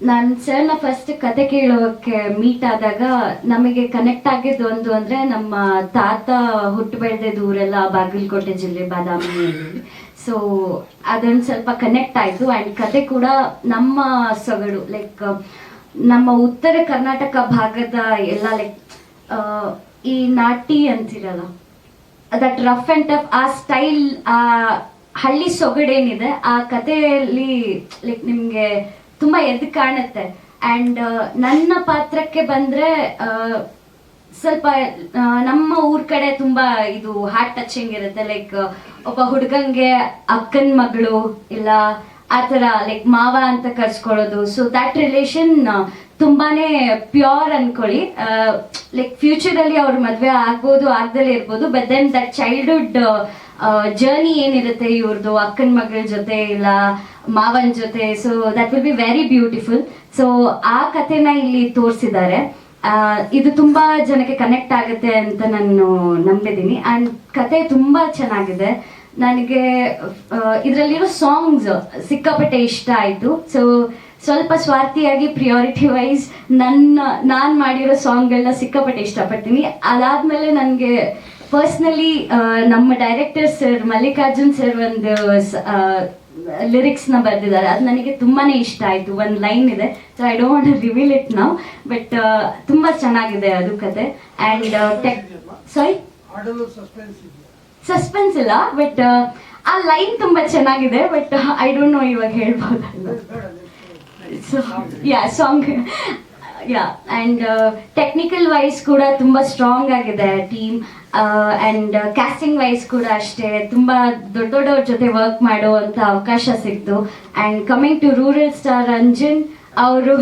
ನಾನು ಸರ್ನ ಫಸ್ಟ್ ಕತೆ ಕೇಳೋಕೆ ಮೀಟ್ ಆದಾಗ ನಮಗೆ ಕನೆಕ್ಟ್ ಆಗಿದ್ದು ಒಂದು ಅಂದ್ರೆ ನಮ್ಮ ತಾತ ಹುಟ್ಟು ಬೆಳೆದಿದ್ದು ಊರೆಲ್ಲ ಬಾಗಲಕೋಟೆ ಜಿಲ್ಲೆ ಬಾದಾಮಿಯಲ್ಲಿ. ಸೊ ಅದೊಂದು ಸ್ವಲ್ಪ ಕನೆಕ್ಟ್ ಆಯ್ತು. ಆ್ಯಂಡ್ ಕತೆ ಕೂಡ ನಮ್ಮ ಸೊಗಡು ಲೈಕ್ ನಮ್ಮ ಉತ್ತರ ಕರ್ನಾಟಕ ಭಾಗದ ಎಲ್ಲ ಲೈಕ್ ಈ ನಾಟಿ ಅಂತಿರಲ್ಲ ದಟ್ ರಫ್ ಅಂಡ್ ಟಫ್ ಆ ಸ್ಟೈಲ್ ಆ ಹಳ್ಳಿ ಸೊಗಡೇನಿದೆ, ಆ ಕಥೆಯಲ್ಲಿ ಲೈಕ್ ನಿಮ್ಗೆ ತುಂಬಾ ಎದ್ದು ಕಾಣುತ್ತೆ. ಅಂಡ್ ನನ್ನ ಪಾತ್ರಕ್ಕೆ ಬಂದ್ರೆ ಸ್ವಲ್ಪ ನಮ್ಮ ಊರ್ ಕಡೆ ತುಂಬಾ ಇದು ಹಾರ್ಟ್ ಟಚಿಂಗ್ ಇರುತ್ತೆ ಲೈಕ್ ಒಬ್ಬ ಹುಡುಗಂಗೆ ಅಕ್ಕನ ಮಗಳು, ಇಲ್ಲ ಆ ಥರ ಲೈಕ್ ಮಾವ ಅಂತ ಕರ್ಸ್ಕೊಳ್ಳೋದು. ಸೊ ದ್ಯಾಟ್ ರಿಲೇಷನ್ ತುಂಬಾನೇ ಪ್ಯೂರ್ ಅನ್ಕೊಳ್ಳಿ. ಲೈಕ್ ಫ್ಯೂಚರ್ ಅಲ್ಲಿ ಅವ್ರ ಮದ್ವೆ ಆಗ್ಬೋದು, ಆಗ್ದಲೇ ಇರ್ಬೋದು but then that childhood journey ಏನಿರುತ್ತೆ ಇವ್ರದ್ದು ಅಕ್ಕನ ಮಗಳ ಜೊತೆ ಇಲ್ಲ, ಮಾವನ್ ಜೊತೆ? So that will be very beautiful so ಆ ಕಥೆನ ಇಲ್ಲಿ ತೋರಿಸಿದ್ದಾರೆ. ಇದು ತುಂಬಾ ಜನಕ್ಕೆ ಕನೆಕ್ಟ್ ಆಗುತ್ತೆ ಅಂತ ನಾನು ನಂಬಿದ್ದೀನಿ. ಅಂಡ್ ಕತೆ ತುಂಬಾ ಚೆನ್ನಾಗಿದೆ. ನನಗೆ ಇದರಲ್ಲಿರೋ ಸಾಂಗ್ಸ್ ಸಿಕ್ಕಾಪಟ್ಟೆ ಇಷ್ಟ ಆಯಿತು. ಸೊ ಸ್ವಲ್ಪ ಸ್ವಾರ್ಥಿಯಾಗಿ ಪ್ರಿಯಾರಿಟಿ ವೈಸ್ ನನ್ನ, ನಾನು ಮಾಡಿರೋ ಸಾಂಗ್ಗಳನ್ನ ಸಿಕ್ಕಾಪಟ್ಟೆ ಇಷ್ಟಪಡ್ತೀನಿ. ಅದಾದಮೇಲೆ ನನಗೆ ಪರ್ಸ್ನಲಿ ನಮ್ಮ ಡೈರೆಕ್ಟರ್ ಸರ್ ಮಲ್ಲಿಕಾರ್ಜುನ್ ಸರ್ ಒಂದು ಲಿರಿಕ್ಸ್ನ ಬರೆದಿದ್ದಾರೆ. ಅದು ನನಗೆ ತುಂಬಾನೇ ಇಷ್ಟ ಆಯಿತು. ಒಂದು ಲೈನ್ ಇದೆ. So I don't reveal it ನಾವು ಬಟ್ ತುಂಬಾ ಚೆನ್ನಾಗಿದೆ ಅದು ಕತೆ. ಆ್ಯಂಡ್ ಟೆಕ್ ಸಾರಿ ಸಸ್ಪೆನ್ಸ್ ಇಲ್ಲ ಬಟ್ ಆ ಲೈನ್ ತುಂಬಾ ಚೆನ್ನಾಗಿದೆ ಬಟ್ ಐ ಡೋಂಟ್ ನೋ ಇವಾಗ ಹೇಳ್ಬೋದಲ್ಲ so yeah song yeah and technical wise ಕೂಡ ತುಂಬ ಸ್ಟ್ರಾಂಗ್ ಆಗಿದೆ ಟೀಮ್ ಅಂಡ್ ಕ್ಯಾಸ್ಟಿಂಗ್ ವೈಸ್ ಕೂಡ ಅಷ್ಟೇ. ತುಂಬ ದೊಡ್ಡ ದೊಡ್ಡವ್ರ ಜೊತೆ ವರ್ಕ್ ಮಾಡುವಂಥ ಅವಕಾಶ ಸಿಕ್ತು. And coming to rural star Ranjan ಅವರು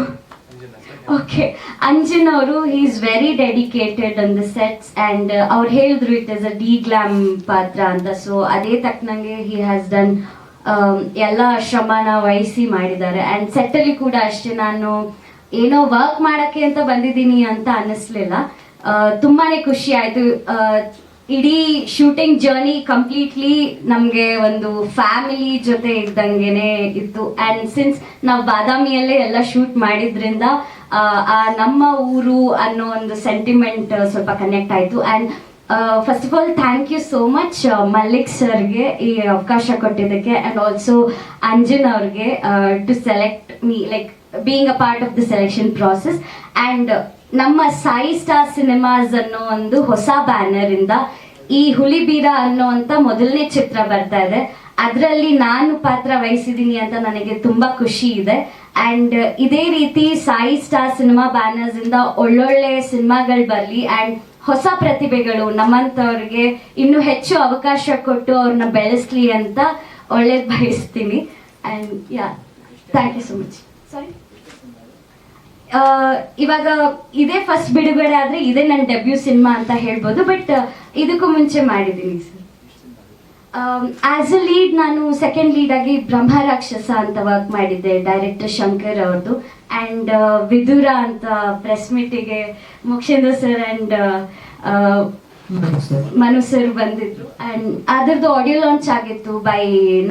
ಓಕೆ ಅಂಜನ್ ಅವರು he is very dedicated on the sets and ಅವ್ರು ಹೇಳಿದ್ರು it is a D glam ಪಾತ್ರ ಅಂತ. ಸೊ ಅದೇ ತಕ್ಕನಂಗೆ ಹಿ ಹ್ಯಾಸ್ ಡನ್ ಎಲ್ಲ ಶ್ರಮನ ವಹಿಸಿ ಮಾಡಿದ್ದಾರೆ. ಅಂಡ್ ಸೆಟ್ಟಲ್ಲಿ ಕೂಡ ಅಷ್ಟೇ ನಾನು ಏನೋ ವರ್ಕ್ ಮಾಡೋಕ್ಕೆ ಅಂತ ಬಂದಿದ್ದೀನಿ ಅಂತ ಅನ್ನಿಸ್ಲಿಲ್ಲ. ತುಂಬಾ ತುಂಬಾನೇ ಖುಷಿ ಆಯ್ತು. ಆ, ಇಡೀ ಶೂಟಿಂಗ್ ಜರ್ನಿ ಕಂಪ್ಲೀಟ್ಲಿ ನಮಗೆ ಒಂದು ಫ್ಯಾಮಿಲಿ ಜೊತೆ ಇದ್ದಂಗೆನೆ ಇತ್ತು. ಅಂಡ್ ಸಿನ್ಸ್ ನಾವು ಬಾದಾಮಿಯಲ್ಲೇ ಎಲ್ಲ ಶೂಟ್ ಮಾಡಿದ್ರಿಂದ ಆ, ನಮ್ಮ ಊರು ಅನ್ನೋ ಒಂದು ಸೆಂಟಿಮೆಂಟ್ ಸ್ವಲ್ಪ ಕನೆಕ್ಟ್ ಆಯ್ತು. And first of all thank you so much Mallik ಸರ್ಗೆ ಈ ಅವಕಾಶ ಕೊಟ್ಟಿದ್ದಕ್ಕೆ. ಅಂಡ್ ಆಲ್ಸೋ ಅಂಜನ್ ಅವ್ರಿಗೆ to select me like being a part of the selection process and ನಮ್ಮ ಸಾಯಿ ಸ್ಟಾರ್ ಸಿನಿಮಾಸ್ ಅನ್ನೋ ಒಂದು ಹೊಸ ಬ್ಯಾನರ್ ಇಂದ ಈ ಹುಲಿಬೀರ ಅಂತ ಮೊದಲನೇ ಚಿತ್ರ ಬರ್ತಾ ಇದೆ. ಅದರಲ್ಲಿ ನಾನು ಪಾತ್ರ ವಹಿಸಿದ್ದೀನಿ ಅಂತ ನನಗೆ ತುಂಬಾ ಖುಷಿ ಇದೆ. ಅಂಡ್ ಇದೇ ರೀತಿ ಸಾಯಿ ಸ್ಟಾರ್ ಸಿನಿಮಾ ಬ್ಯಾನರ್ಸ್ ಇಂದ ಒಳ್ಳೊಳ್ಳೆ ಸಿನಿಮಾಗಳು ಬರಲಿ ಅಂಡ್ ಹೊಸ ಪ್ರತಿಭೆಗಳು ನಮ್ಮಂತವ್ರಿಗೆ ಇನ್ನು ಹೆಚ್ಚು ಅವಕಾಶ ಕೊಟ್ಟು ಅವ್ರನ್ನ ಬೆಳೆಸ್ಲಿ ಅಂತ ಒಳ್ಳೇದ್ ಬಯಸ್ತೀನಿ. And yeah thank you so much sorry ಇವಾಗ ಇದೇ ಫಸ್ಟ್ ಬಿಡುಗಡೆ ಆದ್ರೆ ಇದೇ ನನ್ನ ಡೆಬ್ಯೂ ಸಿನಿಮಾ ಅಂತ ಹೇಳ್ಬೋದು ಬಟ್ ಇದಕ್ಕೂ ಮುಂಚೆ ಮಾಡಿದ್ದೀನಿ ಸರ್. ಆಸ್ ಅ ಲೀಡ್ ನಾನು ಸೆಕೆಂಡ್ ಲೀಡ್ ಆಗಿ ಬ್ರಹ್ಮ ರಾಕ್ಷಸ ಅಂತ ವರ್ಕ್ ಮಾಡಿದ್ದೆ ಡೈರೆಕ್ಟರ್ ಶಂಕರ್ ಅವ್ರದ್ದು ಅಂಡ್ ವಿದುರ ಅಂತ press ಮೀಟಿಗೆ Mukshendra sir and Manu sir ಬಂದಿದ್ರು. ಅಂಡ್ ಅದರದ್ದು ಆಡಿಯೋ ಲಾಂಚ್ ಆಗಿತ್ತು by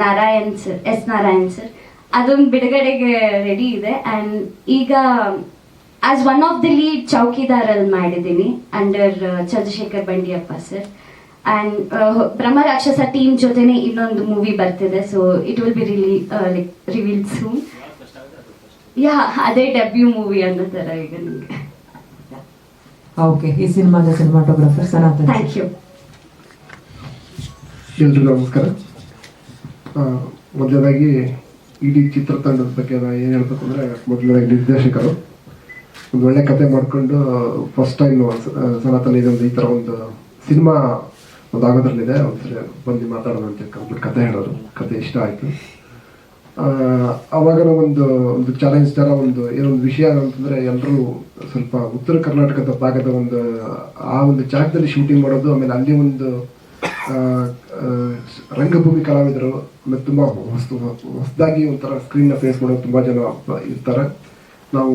Narayan sir S Narayan sir ಅದೊಂದು ಬಿಡುಗಡೆಗೆ ರೆಡಿ ಇದೆ. ಅಂಡ್ ಈಗ as one of the lead ಚೌಕಿದಾರಲ್ಲಿ ಮಾಡಿದ್ದೀನಿ under Chandrashekhar Bandiyappa sir and Brahma Rakshasa team ಜೊತೆನೆ ಇನ್ನೊಂದು ಮೂವಿ ಬರ್ತಿದೆ so it will be really like reveal soon yeah ಅದೇ debut movie ಅನ್ನೋ ಥರ ಈಗ ನಿಮಗೆ. ಓಕೆ ಈ ಸಿನಿಮಾದ ಸಿನಿಮಾಟೋಗ್ರಾಫರ್ ಸನಾತನ್ ಥ್ಯಾಂಕ್ ಯು ಎಲ್ರಿಗೂ ನಮಸ್ಕಾರ. ಮೊದಲನೇದಾಗಿ ಇಡೀ ಚಿತ್ರತಂಡದ ಬಗ್ಗೆ ನಾನು ಏನು ಹೇಳ್ಬೇಕು ಅಂದರೆ ಮೊದಲನೇದಾಗಿ ನಿರ್ದೇಶಕರು. ಒಂದು ಒಳ್ಳೆ ಕತೆ ಮಾಡಿಕೊಂಡು ಫಸ್ಟ್ ಟೈಮ್ ಸನಾತನ ಇದೊಂದು ಈ ಥರ ಒಂದು ಸಿನಿಮಾ ಒಂದು ಆಗೋದ್ರಲ್ಲಿದೆ. ಒಂದ್ಸರಿ ಬಂದು ಮಾತಾಡೋದು ಅಂತ ಕಂಪ್ಲೀಟ್ ಕತೆ ಹೇಳೋರು. ಕತೆ ಇಷ್ಟ ಆಯಿತು. ಅವಾಗ ಒಂದು ಒಂದು ಚಾಲೆಂಜ್ ಥರ ಒಂದು ಏನೊಂದು ವಿಷಯ ಅಂತಂದರೆ ಎಲ್ಲರೂ ಸ್ವಲ್ಪ ಉತ್ತರ ಕರ್ನಾಟಕದ ಭಾಗದ ಒಂದು, ಆ ಒಂದು ಜಾಗದಲ್ಲಿ ಶೂಟಿಂಗ್ ಮಾಡೋದು, ಆಮೇಲೆ ಅಲ್ಲಿ ಒಂದು ರಂಗಭೂಮಿ ಕಲಾವಿದರು ಆಮೇಲೆ ತುಂಬ ಹೊಸ, ಹೊಸದಾಗಿ ಒಂಥರ ಸ್ಕ್ರೀನ್ನ ಫೇಸ್ ಮಾಡೋದು ತುಂಬ ಜನ ಇರ್ತಾರೆ. ನಾವು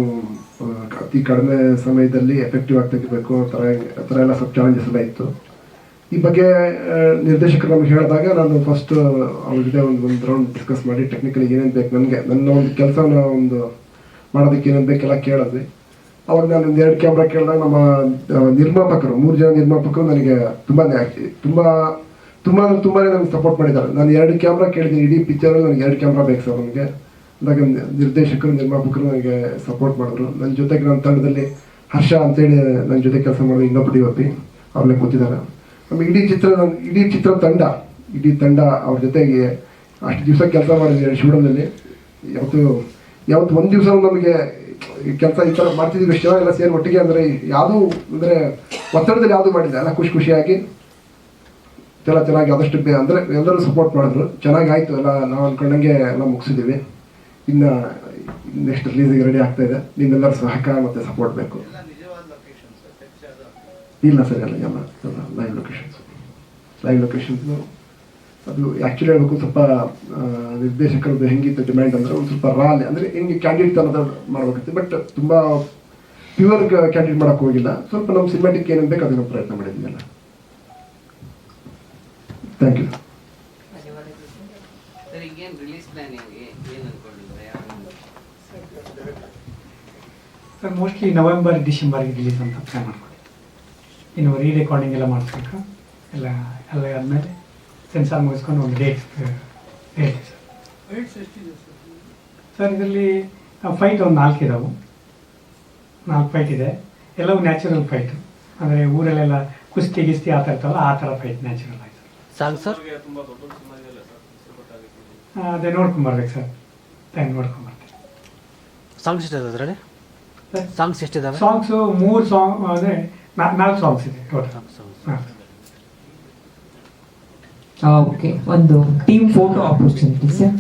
ಅತಿ ಕಡಿಮೆ ಸಮಯದಲ್ಲಿ ಎಫೆಕ್ಟಿವ್ ಆಗಿ ತೆಗಿಬೇಕು ಆ ಥರ ಆ ಎಲ್ಲ ಸ್ವಲ್ಪ ಚಾಲೆಂಜಸ್ ಎಲ್ಲ ಇತ್ತು. ಈ ಬಗ್ಗೆ ನಿರ್ದೇಶಕರು ನಮ್ಗೆ ಹೇಳಿದಾಗ ನಾನು ಫಸ್ಟ್ ಅವ್ರ ಜೊತೆ ಒಂದು ಒಂದು ರೌಂಡ್ ಡಿಸ್ಕಸ್ ಮಾಡಿ ಟೆಕ್ನಿಕಲಿ ಏನೇನು ಬೇಕು ನನಗೆ, ನನ್ನ ಒಂದು ಕೆಲಸನ ಒಂದು ಮಾಡೋದಕ್ಕೆ ಏನೇನು ಬೇಕೆಲ್ಲ ಕೇಳಿದ್ವಿ. ಅವಾಗ ನಾನು ಒಂದು ಎರಡು ಕ್ಯಾಮ್ರಾ ಕೇಳಿದಾಗ ನಮ್ಮ ನಿರ್ಮಾಪಕರು, ಮೂರು ಜನ ನಿರ್ಮಾಪಕರು ನನಗೆ ತುಂಬಾ, ತುಂಬ ತುಂಬ ತುಂಬಾ ನನಗೆ ಸಪೋರ್ಟ್ ಮಾಡಿದ್ದಾರೆ. ನಾನು ಎರಡು ಕ್ಯಾಮ್ರಾ ಕೇಳಿದ್ದೀನಿ, ಇಡೀ ಪಿಕ್ಚರಲ್ಲಿ ನನಗೆ ಎರಡು ಕ್ಯಾಮ್ರಾ ಬೇಕು ಸರ್ ನನಗೆ ಅಂದಾಗ ನಿರ್ದೇಶಕರು, ನಿರ್ಮಾಪಕರು ನನಗೆ ಸಪೋರ್ಟ್ ಮಾಡಿದ್ರು. ನನ್ನ ಜೊತೆಗೆ ನನ್ನ ತಂಡದಲ್ಲಿ ಹರ್ಷ ಅಂತೇಳಿ ನನ್ನ ಜೊತೆ ಕೆಲಸ ಮಾಡೋದು ಇನ್ನೊಬ್ಬ ಡಿ ಒಪ್ಪಿ ಅವ್ರನ್ನೇ ಕೂತಿದ್ದಾರೆ. ಆಮೇಲೆ ಇಡೀ ಚಿತ್ರ ನನ್ನ- ಇಡೀ ಚಿತ್ರ ತಂಡ, ಇಡೀ ತಂಡ ಅವ್ರ ಜೊತೆಗೆ ಅಷ್ಟು ದಿವಸ ಕೆಲಸ ಮಾಡಿದ್ವಿ ಶಿವಡಲ್ಲಿ ಯಾವತ್ತು ಯಾವತ್ತು ಒಂದು ದಿವಸ ನಮಗೆ ಕೆಲಸ ಈ ಥರ ಮಾಡ್ತಿದ್ದೀವಿ ಇಷ್ಟು ಎಲ್ಲ ಸೇರಿ ಒಟ್ಟಿಗೆ ಅಂದರೆ ಯಾವುದೂ ಅಂದರೆ ಒತ್ತಡದಲ್ಲಿ ಯಾವುದು ಮಾಡಿಲ್ಲ. ಎಲ್ಲ ಖುಷಿ ಖುಷಿಯಾಗಿ ಎಲ್ಲ ಚೆನ್ನಾಗಿ ಆದಷ್ಟು ಬೇ ಅಂದರೆ ಎಲ್ಲರೂ ಸಪೋರ್ಟ್ ಮಾಡಿದ್ರು. ಚೆನ್ನಾಗಿ ಆಯಿತು. ಎಲ್ಲ ನಾವು ಅಂದ್ಕೊಂಡಂಗೆ ಎಲ್ಲ ಮುಗಿಸಿದ್ದೀವಿ. ಇನ್ನು ನೆಕ್ಸ್ಟ್ ರಿಲೀಸಿಗೆ ರೆಡಿ ಆಗ್ತಾ ಇದೆ ನಿಮ್ಮೆಲ್ಲರ ಸಹಕಾರ ಮತ್ತು ಸಪೋರ್ಟ್ ಬೇಕು. ಇಲ್ಲ ಸರ್ ಎಲ್ಲ ಎಲ್ಲ ಎಲ್ಲ ಲೈವ್ ಲೊಕೇಶನ್ಸ್ ಲೈವ್ ಲೊಕೇಶನ್ಸು ಅದು ಆ್ಯಕ್ಚುಲಿ ಹೇಳ್ಬೇಕು ಸ್ವಲ್ಪ ನಿರ್ದೇಶಕರದ್ದು ಹೆಂಗಿತ್ತು ಡಿಮ್ಯಾಂಡ್ ಅಂದರೆ ಒಂದು ಸ್ವಲ್ಪ ರಾಲ್ ಅಂದರೆ ಹೆಂಗೆ ಕ್ಯಾಂಡಿಡೇಟ್ ಥರದ ಮಾಡಬೇಕಿತ್ತು ಬಟ್ ತುಂಬ ಪ್ಯೂರ್ ಕ್ಯಾಂಡಿಡೇಟ್ ಮಾಡೋಕ್ಕೆ ಹೋಗಿಲ್ಲ. ಸ್ವಲ್ಪ ನಮ್ಮ ಸಿನಿಮಾಟಿಕ್ ಏನೇನು ಬೇಕು ಅದನ್ನು ಪ್ರಯತ್ನ ಮಾಡಿದ್ದೀನಲ್ಲ ಥ್ಯಾಂಕ್ ಯು ಸರ್ ಈಗೇನು ರಿಲೀಸ್ ಪ್ಲಾನಿಂಗ್ ಏನು ಅನ್ಕೊಂಡಿದ್ರೆ ಸರ್ ಮೋಸ್ಟ್ಲಿ ನವೆಂಬರ್ ಡಿಸೆಂಬರ್ಗೆ ರಿಲೀಸ್ ಅಂತ ಪ್ಲ್ಯಾನ್ ಮಾಡ್ಕೊಳ್ಳಿ ಇನ್ನು ರೀ ರೆಕಾರ್ಡಿಂಗ್ ಎಲ್ಲ ಮಾಡಿಸ್ಬೇಕು? ಎಲ್ಲ ಎಲ್ಲ ಆದಮೇಲೆ ಸೆನ್ಸಾರ್ ಮುಗಿಸ್ಕೊಂಡು ಒಂದು ಡೇಟ್ ಹೇಳಿ ಸರ್ ಸರ್ ಇದರಲ್ಲಿ ಫೈಟ್ ಒಂದು ನಾಲ್ಕು ಇದಾವೆ. ನಾಲ್ಕು ಫೈಟ್ ಇದೆ. ಎಲ್ಲವೂ ನ್ಯಾಚುರಲ್ ಫೈಟ್ ಅಂದರೆ ಊರಲ್ಲೆಲ್ಲ ಕುಸ್ತಿ ಗಿಸ್ತಿ ಆ ಥರ ಇರ್ತಲ್ಲ ಆ ಥರ ಫೈಟ್ ನ್ಯಾಚುರಲ್ ಆಯ್ತು ಸಾಂಗ್ ಸರ್ ತುಂಬಾ ದೊಡ್ಡ ಸಿನಿಮಾ ಇದೆಯಲ್ಲ ಸರ್ ಇಷ್ಟಪಟ್ಟಾಗಿತ್ತು ಆ, ಅದೇ ನೋಡ್ಕೊಂಬರ್ಬೇಕು ಸರ್ ಟೈಮ್ ನೋಡ್ಕೊಂಬರ್ತೀನಿ ಸಾಂಗ್ಸ್ ಇದೆ ಅದರಲ್ಲಿ? ಸಾಂಗ್ಸ್ ಎಷ್ಟಿದಾವೆ? ಸಾಂಗ್ಸ್ ಮೂರು ಸಾಂಗ್ ಅಂದರೆ ನಾಲ್ಕು ಸಾಂಗ್ಸ್ ಇದೆ ಓಕೆ ಒಂದು ಟೀಮ್ ಫೋಟೋ ಆಪರ್ಚುನಿಟಿ ಸರ್